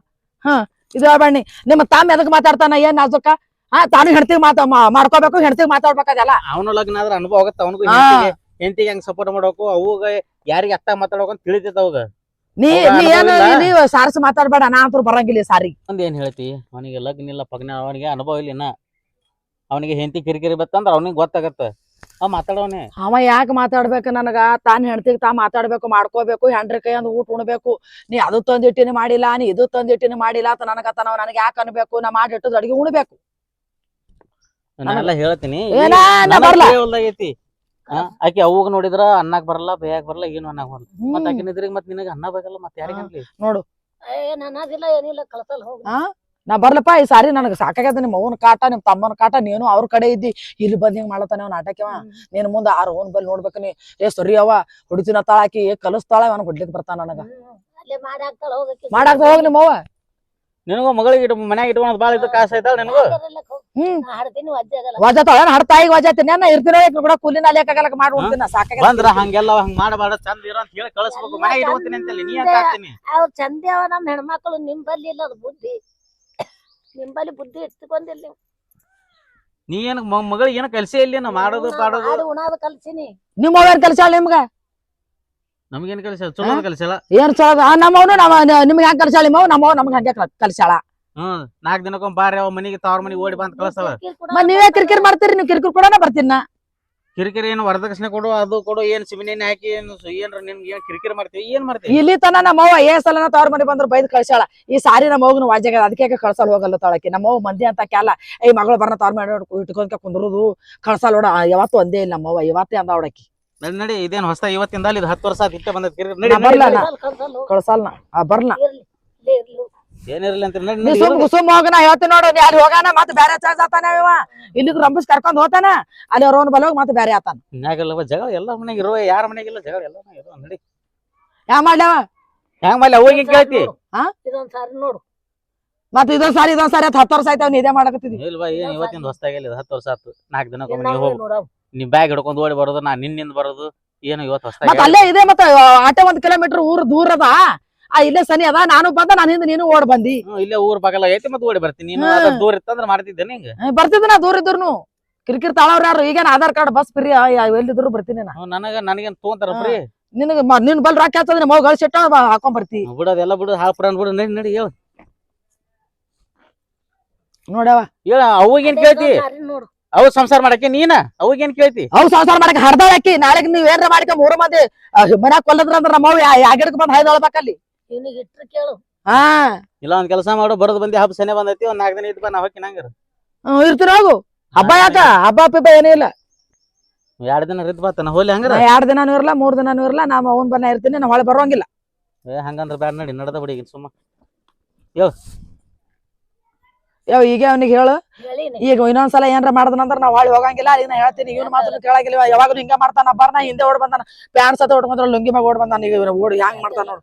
ಹ ಇದು ಹೇಳ್ಬೇಡಿ ನಿಮ್ಮ ತಾಮ್ ಎದಕ್ ಮಾತಾಡ್ತಾನ? ಏನ್ ನಾಜುಕ ಹಾ ತಾನು ಹೆಣ್ತಿಗ್ ಮಾತಾ ಮಾಡ್ಕೋಬೇಕು ಹೆಣ್ತಿಗ್ ಮಾತಾಡ್ಬೇಕಲ್ಲ ಅದೆಲ್ಲ. ಅವನು ಲಗ್ನ ಆದ್ರ ಅನುಭವ ಆಗತ್ತ ಅವನಿಗೂ ಹೆಂಡತಿ ಹೆಂಡತಿಗೆ ಹೆಂಗ್ ಸಪೋರ್ಟ್ ಮಾಡ್ಬೇಕು ಅವಾಗ ಯಾರಿಗೆ ಅತ್ತ ಮಾತಾಡ್ಬೇಕು ಅಂತ ತಿಳಿತೈತ ಅವಾಗ. ನೀ ಏನು? ನೀವು ಸಾರಸಿ ಮಾತಾಡ್ಬೇಡ ನಾ ಅಂತೂ ಬರಂಗಿಲ್ಲ ಸಾರಿ. ಅಂದ್ ಏನ್ ಹೇಳ್ತಿ? ಅವನಿಗೆ ಲಗ್ನ ಇಲ್ಲ ಪಗ್ನ ಅವನಿಗೆ ಅನುಭವ ಇಲ್ಲ ಇನ್ನ. ಅವನಿಗೆ ಹೆಂಡತಿ ಕಿರಿಕಿರಿ ಬತ್ತಂದ್ರ ಅವನಿಗೆ ಗೊತ್ತಾಗತ್ತ. ಅವ್ ಮಾತಾಡವನೆ. ಅವ ಯಾಕೆ ಮಾತಾಡ್ಬೇಕು ನನಗ? ತಾನ್ ಹೆಂಡತಿಗೆ ತಾ ಮಾತಾಡ್ಬೇಕು ಮಾಡ್ಕೋಬೇಕು ಹೆಂಡ್ರ ಕೈ ಅಂದ್ ಊಟ ಉಣ್ಬೇಕು. ನೀ ಅದು ತಂದಿಟ್ಟಿನ ಮಾಡಿಲ್ಲ ನೀ ಇದು ತಂದಿಟ್ಟಿನ ಮಾಡಿಲ್ಲ ಅಂತ ನನಗತ್ತ ನಾವ್ ನನಗೆ ಯಾಕೆ ಅನ್ಬೇಕು? ನಾ ಮಾಡಿಟ್ಟು ಅಡಿಗೆ ಉಣ್ಬೇಕು. ನಾನೆಲ್ಲ ಹೇಳ್ತೀನಿ. ಏನ ನಾ ಬರ್ಲ? ಹೊಲ್ದಾಗೈತಿ ಆಕಿ ಅವಾಗ ನೋಡಿದ್ರ ಅನ್ನಕ್ ಬರಲ್ಲ ಬೇಯಕ್ ಬರಲ್ಲ ಏನು ಅನ್ನಕ್ ಬರಲ್ಲ. ಮತ್ ಆಕಿ ಆಕಿನ ಇದ್ರಿಗೆ ಮತ್ ನಿನಗ ಅನ್ನ ಬೇಕಲ್ಲ ಮತ್ ಯಾರಿಗೆ ಅನ್ಲಿ? ಏನ್ ಅನ್ನೋದಿಲ್ಲ ಏನಿಲ್ಲ ಕಳ್ಸಲ್ ಹೋಗ್. ಆ? ನಾ ಬರ್ಲಪ್ಪ ಈ ಸಾರಿ ನನಗೆ ಸಾಕಾಗ್ಯದ ನಿಮ್ಮ ಅವನ ಕಾಟ ನಿಮ್ ತಮ್ಮನ ಕಾಟ ನೀನು ಅವ್ರ ಕಡೆ ಇದ್ದಿ. ಇಲ್ಲಿ ಬಂದ್ ಹಿಂಗ್ ಮಾಡತಾನೆ ಅವ್ನ ನಾಟಕವ ನಿನ್ ಮುಂದ ಆರ್ ಓನ್ ಬಲ್ ನೋಡ್ಬೇಕು ನೀ. ಏ ಸರಿ ಅವ ಹುಡುತಿನ ತಾಳಾಕಿ ಕಲಸ್ತಾಳ ಅವನ್ ಹೊಡ್ಲಿಕ್ ಬರ್ತಾನ ನನಗ. ಮಾಡಾಕ್ತಾಳ ಹೋಗ ಹಾಕ್ತಾಳ ಹೋಗಕ್ಕೆ. ಮಾಡಾಕ ಹೋಗ್ ನಿಮ್ಮ ಅವ್ವ. ನಿನಗೂ ಮಗಳಿಗೆ ಇಟ್ಟು ಮನ್ಯಾಗ ಇಟ್ಕೊಂಡ್ ಬಾಳ ಇದು ಕಾಸ ಐತಾಳ ನಿನಗೂ? ಹ್ಮ್. ಹಾಡ್ತೀನಿ ವಜ್ಜೆ ಆಗಲ್ಲ. ವಜಾತಾಳ ಹಡ ತಾಯಿಗೆ ವಜಾತೀನಿ ನಾನು ಇರ್ತೀನಿ ಕೂಡ ಕೂಲಿನ ಮಾಡಿ ಉಣ್ತೀನಿ ಸಾಕಾಗ ಬಂದ್ರ ಹಂಗೆಲ್ಲ ಹಂಗ ಮಾಡಬಾರ್ದ ಚಂದ ಇರೋ ಅಂತ ಹೇಳಿ ಕಳಿಸ್ಬೇಕು. ಮನ್ಯಾಗ ಇಟ್ಕೊತೀನಿ ಅಂತಲ್ಲಿ ನೀ ಅಂತ ಹಾಕ್ತೀನಿ? ಅವ್ರ ಚಂದೇವ ನಮ್ ಹೆಣ್ಮಕ್ಳು ನಿಂಬಲ್ಲಿ ಇಲ್ಲ ಅದು ಬುದ್ಧಿ. ನಿಂಬಲ್ಲಿ ಬುದ್ಧಿ ಇಟ್ಕೊಂಡಿಲ್ಲ ನೀವು. ನೀ ಏನ್ ಮಗಳಿಗೆ ಏನ ಕಲ್ಸೇ ಇಲ್ಲ ನಾ ಮಾಡೋದು ಪಾಡೋದು. ಮಾಡಿ ಉಣಾದ ಕಲ್ಸಿನಿ. ನಿಮ್ಮ ಅವ್ವ ಕೆಲಸ ನಿಮ್ಗ? ನಮ್ಗೇನ್ ಕಲ್ಸ ಚಲೋ ಕಲ್ಸಲ್ಲ ಏನ್ ಚಲೋ ನಮ್ಮವನು ನಮ್ಮ ನಿಮ್ಗೆ ಹೆಂಗ್ ಕಲ್ಸಾಳ ನಿಮ್ಮವ್ ನಮ್ಮವ್ ನಮ್ಗೆ ಹಂಗೆ ಕಲ್ಸಾಳ ಹ್ಮ್ ನಾಲ್ಕ್ ದಿನಕ್ಕೊಮ್ಮೆ ಬಾರಿ ಅವ ಮನಿಗೆ ತವ್ರ ಮನಿಗೆ ಓಡಿ ಬಂದ್ ಕಳಿಸ್ತಾವ ಮತ್ ನೀವೇ ಕಿರಿಕಿರಿ ಮಾಡ್ತೀರಿ ನೀವು ಕಿರಿಕಿರಿ ಕೊಡೋಣ ಬರ್ತೀನಿ ನಾ. ಕಿರಿಕಿರಿ ಏನು ವರದಕ್ಷಿಣೆ ಕೊಡು ಅದು ಕೊಡು ಏನ್ ಸಿಮಿನೇನೆ ಹಾಕಿ ಏನು ಸು- ಏನ್ರ ನಿನ್ಗೆ ಏನ್ ಕಿರಿಕಿರಿ ಮಾಡ್ತೀವಿ ಏನ್ ಮಾಡ್ತೀವಿ? ಇಲ್ಲಿ ತನ ನಮ್ಮವ್ವ ಏ ಸಲನ ತವ್ರ ಮನೆ ಬಂದ್ರು ಬೈದ್ ಕಳ್ಸಾಳ ಈ ಸಾರಿ ನಮ್ಮ ಮಗನ ವಾಜ್ಯಾಗ ಅದಕ್ಕೆ ಕಳ್ಸಲ್ ಹೋಗಲ್ಲ ತಾಳಕಿ ನಮ್ಮವ್ ಮಂದಿ ಅಂತ ಕ್ಯಾಲ ಏ ಮಗಳು ಬರ್ನ ತವ್ರ ಮನೆ ಇಟ್ಕೊಂತ ಕುಂದ್ರುದು ಕಳ್ಸಲ್ ನೋಡ ಯಾವತ್ತು ಒಂದೇ ಇಲ್ಲ ನಮ್ಮವ್ವ ಇವತ್ತೇ ಅಂದ ಅವಡಕಿ ನಡಿ ನಡಿ ಇದೇನ್ ಹೊಸ ಇವತ್ತಿಂದ ಅಲ್ಲಿ ಇದು ಹತ್ತು ವರ್ಷ ಆತ್ ಇಟ್ಟೆ ಬಂದೈತಿ ನಡಿ ಬರ್ಲ ನಡಿ, ನಾ. ಕಳ್ಸಲ್ ನಾ ಆ, ಬರ್ಲ ಇಲ್ಲೇ ಏನಿರಲಿ ಅಂತ ನಡಿ ನೀ ನಡಿ ಸುಮ್ ಸುಮ್ ಹೋಗನ ಹೇಳ್ತೀನಿ ನೋಡು ನೀ ಅಲ್ಲಿ ಹೋಗಾನ ಮತ್ತೆ ಬೇರೆ ಚಾರ್ಜ್ ಆತಾನ ಇವ. ಇಲ್ಲಿಗ್ ರಂಬಿಸ್ ಕರ್ಕೊಂಡ್ ಹೋತಾನ ಅಲ್ಲಿ ಅವ್ರವ್ನ ಬಲ ಹೋಗಿ ಮತ್ತೆ ಬೇರೆ ಆತಾನ ಹಿಂಗಾಗಲ್ಲ ಜಗಳ ಎಲ್ಲ ಮನೆಗೆ ಇರುವ ಯಾರ ಮನೆಗಿಲ್ಲ ಜಗಳ ಎಲ್ಲ ಮನೆಗೆ ಇರುವ ನಡಿ. ಯಾ ಮಾಡ್ಲವ ಹೆಂಗ್ ಮಾಡ್ಲಿ? ಹೋಗಿ ಕೇಳ್ತಿ. ಹಾ? ಇದೊಂದ್ ಸಾರಿ ನೋಡು. ಮತ್ತೆ ಇದೊಂದ್ ಸಾರಿ ಇದೊಂದ್ ಸಾರಿ ಹತ್ತು ವರ್ಷ ಆಯ್ತಾವ್ ನೀ ಇದೇ ಮಾಡಕತ್ತಿದ್ವಿ ಇಲ್ವಾ ಏನ್ ಇವತ್ತಿಂದ ಹೊಸ್ತಾಗಿಲ್ಲ ಇದು ಹತ್ತು ವರ್ಷ ಆಯ್ತು ನಾಲ್ಕು ದಿನಕ್ಕೊಮ್ಮೆ ಹೋಗಿ ನೀವು ಹೋಗು. ನೋಡವ್. ನೀ ಬ್ಯಾಗ್ ಹಿಡ್ಕೊಂಡು ಓಡಿ ಬರೋದು ನಾ ನಿನ್ನಿಂದ ಬರೋದು ಏನು ಇವತ್ತು ಹೊಸ್ತಾಗಿ ಅಲ್ಲೇ ಇದೆ ಮತ್ತ ಆಟೋ ಒಂದ್ ಕಿಲೋಮೀಟರ್ ಊರ್ ದೂರ ಅದ. ಆ ಇಲ್ಲೇ ಸನಿ ಅದ ನಾನು ಬಂದ ನಾನು ಹಿಂದೆ ನೀನು ಓಡ್ ಬಂದಿ. ಇಲ್ಲೇ ಊರ್ ಬಾಗಲ ಐತಿ ಮತ್ತೆ ಓಡಿ ಬರ್ತೀನಿ. ನೀನು. ದೂರ ಇತ್ತಂದ್ರೆ ಮಾಡ್ತಿದ್ದೆ ನಿಂಗ ಬರ್ತಿದ್ದೆ ಬರ್ತಿದ್ದ ನಾ ದೂರ ಇದ್ರು ಕಿರಿಕಿರಿ ತಾಳವ್ರ ಯಾರು? ಈಗೇನ್ ಆಧಾರ್ ಕಾರ್ಡ್ ಬಸ್ ಫ್ರೀ ಎಲ್ಲಿದ್ರು ಬರ್ತೀನಿ ನಾ. ನನಗ ನನಗೇನ್ ತೊಗೊಂತಾರ ಹಾ. ಫ್ರೀ ನಿನಗ ಮ- ನಿನ್ ಬಲ್ ರಾಕ್ ಹಾಕ್ತದ ಮಗ ಗಳಿಸಿಟ್ಟ ಹಾಕೊಂಡ್ ಬರ್ತಿ. ಬಿಡೋದೆಲ್ಲ ಬಿಡು ಹಾಕ್ ಪುರಾಣ ಬಿಡು ನಡಿ ನಡಿ ಹೇಳು. ನೋಡವ ಹೇಳ ಅವಾಗೇನ್ ಕೇಳ್ತಿ? ನೋಡು. ಅವ್ ಸಂಸಾರ ಮಾಡಕ್ಕೆ ನೀನ? ಅವಾಗೇನ್ ಕೇಳ್ತಿ? ಅವ್ ಸಂಸಾರ ಮಾಡಕ್ ಹರ್ದಾಳ ನಾಳೆ ನಾಳೆಗ್ ನೀವ್ ಏನ್ರ ಮಾಡ್ಕ ಮೂರು ಮಂದಿ ಮನ್ಯಾಗ ಕೊಲ್ಲದ್ರ ಅಂದ್ರ ನಮ್ಮ ಯಾಗಿಡಕ್ ಬಂದ್ ಹಾಯ್ದೊಳ್ಬೇಕಲ್ಲಿ ಇವನಿಗೆ ಇಟ್ರು ಕೇಳು. ಹಾ ಇಲ್ಲ ಒಂದ್ ಕೆಲಸ ಮಾಡು ಬರದ್ ಬಂದಿ ಹಬ್ಬ ಸನೆ ಬಂದೈತಿ ಒಂದ್ ನಾಲ್ಕು ದಿನ ಇದ್ ಬಾ ನಾ ಹೋಗಿ ನಂಗರ ಹ್ಮ್, ಇರ್ತೀನಿ ಹೋಗು. ಹಬ್ಬ ಯಾಕ? ಹಬ್ಬ ಪಿಬ್ಬ ಏನಿಲ್ಲ ಇಲ್ಲ. ಎರಡ್ ದಿನ ರಿದ್ ಬಾತನ ಹೋಲಿ ಹಂಗಾರ? ಎರಡ್ ದಿನಾನು ಇರಲ್ಲ ಮೂರ್ ದಿನಾನು ಇರಲ್ಲ ನಾ ಅವನ್ ಬನ್ನ ಇರ್ತೀನಿ ನಾ ಹೊಳೆ ಬರೋಂಗಿಲ್ಲ. ಏ ಹಂಗಂದ್ರ ಬ್ಯಾಡ ನಡಿ ನಡ್ದ ಬಿಡಿ ಸುಮ್ಮ. ಸುಮ್ಮ ಯಾವ ಈಗ ಅವನಿಗೆ ಹೇಳು. ಈಗ ಇನ್ನೊಂದ್ಸಲ ಏನ್ರ ಮಾಡ್ದನಂದ್ರ ನಾವ್ ಹೊಳಿ ಹೋಗಂಗಿಲ್ಲ ಈಗ ನಾ ಹೇಳ್ತೀನಿ ಇವ್ನ ಮಾತ್ರ ಕೇಳಾಗಿಲ್ಲ ಯಾವಾಗ ಹಿಂಗ ಮಾಡ್ತಾನ ಬರ್ನ ಹಿಂದೆ ಓಡ್ ಬಂದಾನ ಪ್ಯಾಂಟ್ ಸತ ಓಡ್ಕೊಂಡ್ರ ಲುಂಗಿ ಮಗ ಓಡ್ ಬಂದಾನ ಈಗ ಓಡ್ ಓಡಿ ಹ್ಯಾಂಗ್ ಮಾಡ್ತಾನ ನೋಡು.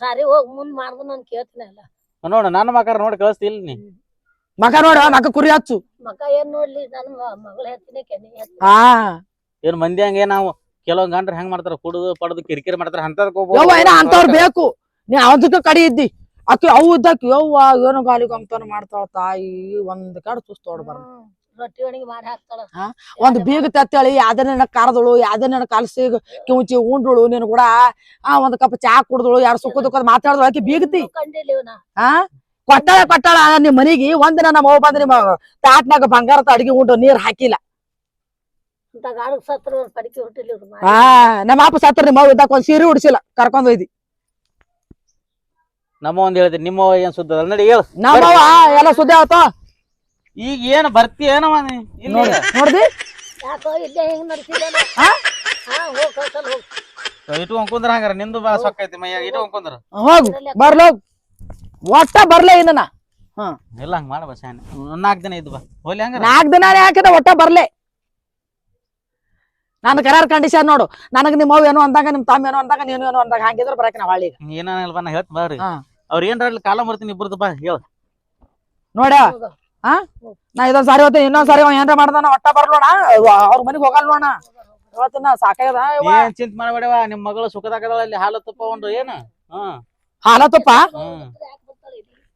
ಸಾರಿ ಹೋಗ್ ಮುಂದ್ ಮಾಡ್ದು ನಾನು ಕೇಳ್ತೀನಿ ಅಲ್ಲ. ನೋಡು ನನ್ನ ಮಕಾರ ನೋಡಿ ಕಳಿಸ್ತಿಲ್ಲ ನೀ. ಮಕ ನೋಡ ಮಕ ಕುರಿ ಹಚ್ಚು. ಮಕ ಏನ್ ನೋಡ್ಲಿ ನನ್ನ ಮಗಳ ಹೇಳ್ತೀನಿ ಕೆನೆ ಹೇಳ್ತೀನಿ. ಹಾ. ಏನ್ ಮಂದಿ ಹಂಗೆ ನಾವು ಕೆಲವೊಂದ್ ಗಂಡ್ರ ಹೆಂಗ್ ಮಾಡ್ತಾರ ಕುಡುದು ಪಡದು ಕಿರಿಕಿರಿ ಮಾಡ್ತಾರ ಅಂತದಕ್ ಯವ್ವ ಏನ ಅಂತವ್ರು ಬೇಕು. ನೀ ಅವದಕ್ಕ ಕಡಿ ಇದ್ದಿ. ಅಕ್ಕಿ ಅವು ಇದ್ದಕ್ ಯವ್ವ ಏನೋ ಗಾಲಿ ಗಂತನ ಮಾಡ್ತಾಳ ತಾಯಿ ಒಂದ್ ಕಡೆ ಸುಸ್ತು ಹೊಡ್ಬಾರ ಹ್ಮ್. ರೊಟ್ಟಿ ಒಣಗಿ ಮಾಡಿ ಹಾಕ್ತಾಳ. ಹಾ? ಒಂದ್ ಬೀಗ ತತ್ತಳಿ ಯಾವ್ದನ್ನ ಕಾರದಳು ಯಾವ್ದನ್ನ ಕಲ್ಸಿ ಕಿವುಚಿ ಉಂಡಳು ನೀನು ಕೂಡ ಆ ಒಂದ್ ಕಪ್ ಚಾ ಕುಡ್ದಳು ಯಾರು ಸುಖ ದುಃಖದ ಮಾತಾಡ್ದಳು ಆಕಿ ಬೀಗತಿ. ಕಂಡಿಲ್ಲ ಕೊಟ್ಟಳ ಆ ಕೊಟ್ಟಾಳ ಕೊಟ್ಟಾಳ ನಿಮ್ ಮನಿಗೆ ಒಂದಿನ ನಮ್ಮ ಅವ್ವ ಬಂದ್ ನಿಮ್ಮ ತಾಟ್ನಾಗ ಬಂಗಾರದ ಅಡಿಗೆ ಉಂಡು ನೀರ್ ಹಾಕಿಲ್ಲ. ಅಂತ ಗಾಡಗ್ ಸತ್ರ ಪಡಿಕೆ ಹುಟ್ಟಿಲ್ಲ ಇವ್ರು ಆ ನಮ್ಮ ಅಪ್ಪ ಸತ್ರ ನಿಮ್ಮ ಅವ್ವ ಇದ್ದಾಕ ಒಂದ್ ಸೀರೆ ಉಡ್ಸಿಲ್ಲ ಕರ್ಕೊಂಡ್ ಒಯ್ದಿ ನಮ್ಮ ಒಂದ್ ಹೇಳ್ತೀನಿ ನಿಮ್ಮ ಏನ್ ಸುದ್ದ ನಡಿ ಹೇಳು. ನಮ್ಮ ಎಲ್ಲ ಸುದ್ದಿ ಆತ. ಈಗ ಏನ್ ಬರ್ತಿ ಏನವ ನೀ? ಇಲ್ಲಿ ನೋಡಿ ನೋಡ್ದಿ? ಯಾಕೋ ಇಲ್ಲೇ ಹೆಂಗ್ ನಡ್ಸಿಲ್ಲ ಹಾ ಹೋಗ್ ಕಳ್ಸಲ್ ಹೋಗ್. ಇಟ್ಕೊಂಡ್ ಕುಂದ್ರ ಹಂಗಾರ ನಿಂದು ಬಾ ಸೊಕ್ಕ ಐತಿ ಮೈಯಾಗ ಇಟ್ಕೊಂಡ್ ಹೊಂಕುಂದ್ರ ಹೋಗು ಬರ್ಲ ಒಟ್ಟ ಬರ್ಲೇ ಇನ್ನ ಇಲ್ಲ ಹಂಗ ಮಾಡ ಬಸ್ ನಾಲ್ಕು ದಿನ ಇದ್ದು ಬಾ ಹೋಲಿ ಹಂಗಾರ. ನಾಲ್ಕ್ ದಿನ ಯಾಕಿದ ಒಟ್ಟ ಬರ್ಲೆ. ನಾನು ಕರಾರ್ ಕಂಡೀಷನ್ ನೋಡು. ನನಗ್ ನಿಮ್ಮ ಅವ್ ಏನೋ ಅಂದಾಗ ನಿಮ್ ತಮ್ಮ ಏನೋ ಅಂದಾಗ ನೀನು ಏನೋ ಅಂದಾಗ ಹಂಗಿದ್ರೆ ಬರಕ್ ನಾವ್ ಹಳ್ಳಿಗೆ ನಾ ಹೇಳ್ತ ಬರ್ರಿ. ಹಾ. ಅವ್ರ ಏನ್ರ ಅಲ್ಲಿ ಕಾಲ ಮರ್ತೀನಿ ಇಬ್ಬರದು ಬಾ ಹೇಳ. ನೋಡ. ನಾ ಇದೊಂದ್ ಸಾರಿ ಹೋಗ್ತೀನಿ ಇನ್ನೊಂದ್ ಸಾರಿ ಅವ ಏನ್ರ ಮಾಡ್ದಾನ ಒಟ್ಟ ಬರ್ಲೋಣ ಅವ್ರ ಮನಿಗ್ ಹೋಗಲ್ವಣ ಹೇಳ್ತೀನ ಸಾಕಾಗ್ಯದ ಯವ್ವ. ಏನ್ ಚಿಂತೆ ಮಾಡಬೇಡವ ನಿಮ್ ಮಗಳು ಸುಖದಾಗದಲ್ಲಿ ಹಾಲು ತುಪ್ಪ ಒಂದು ಏನು? ಹಾ. ಹಾಲ ತುಪ್ಪ? ಹ್ಮ್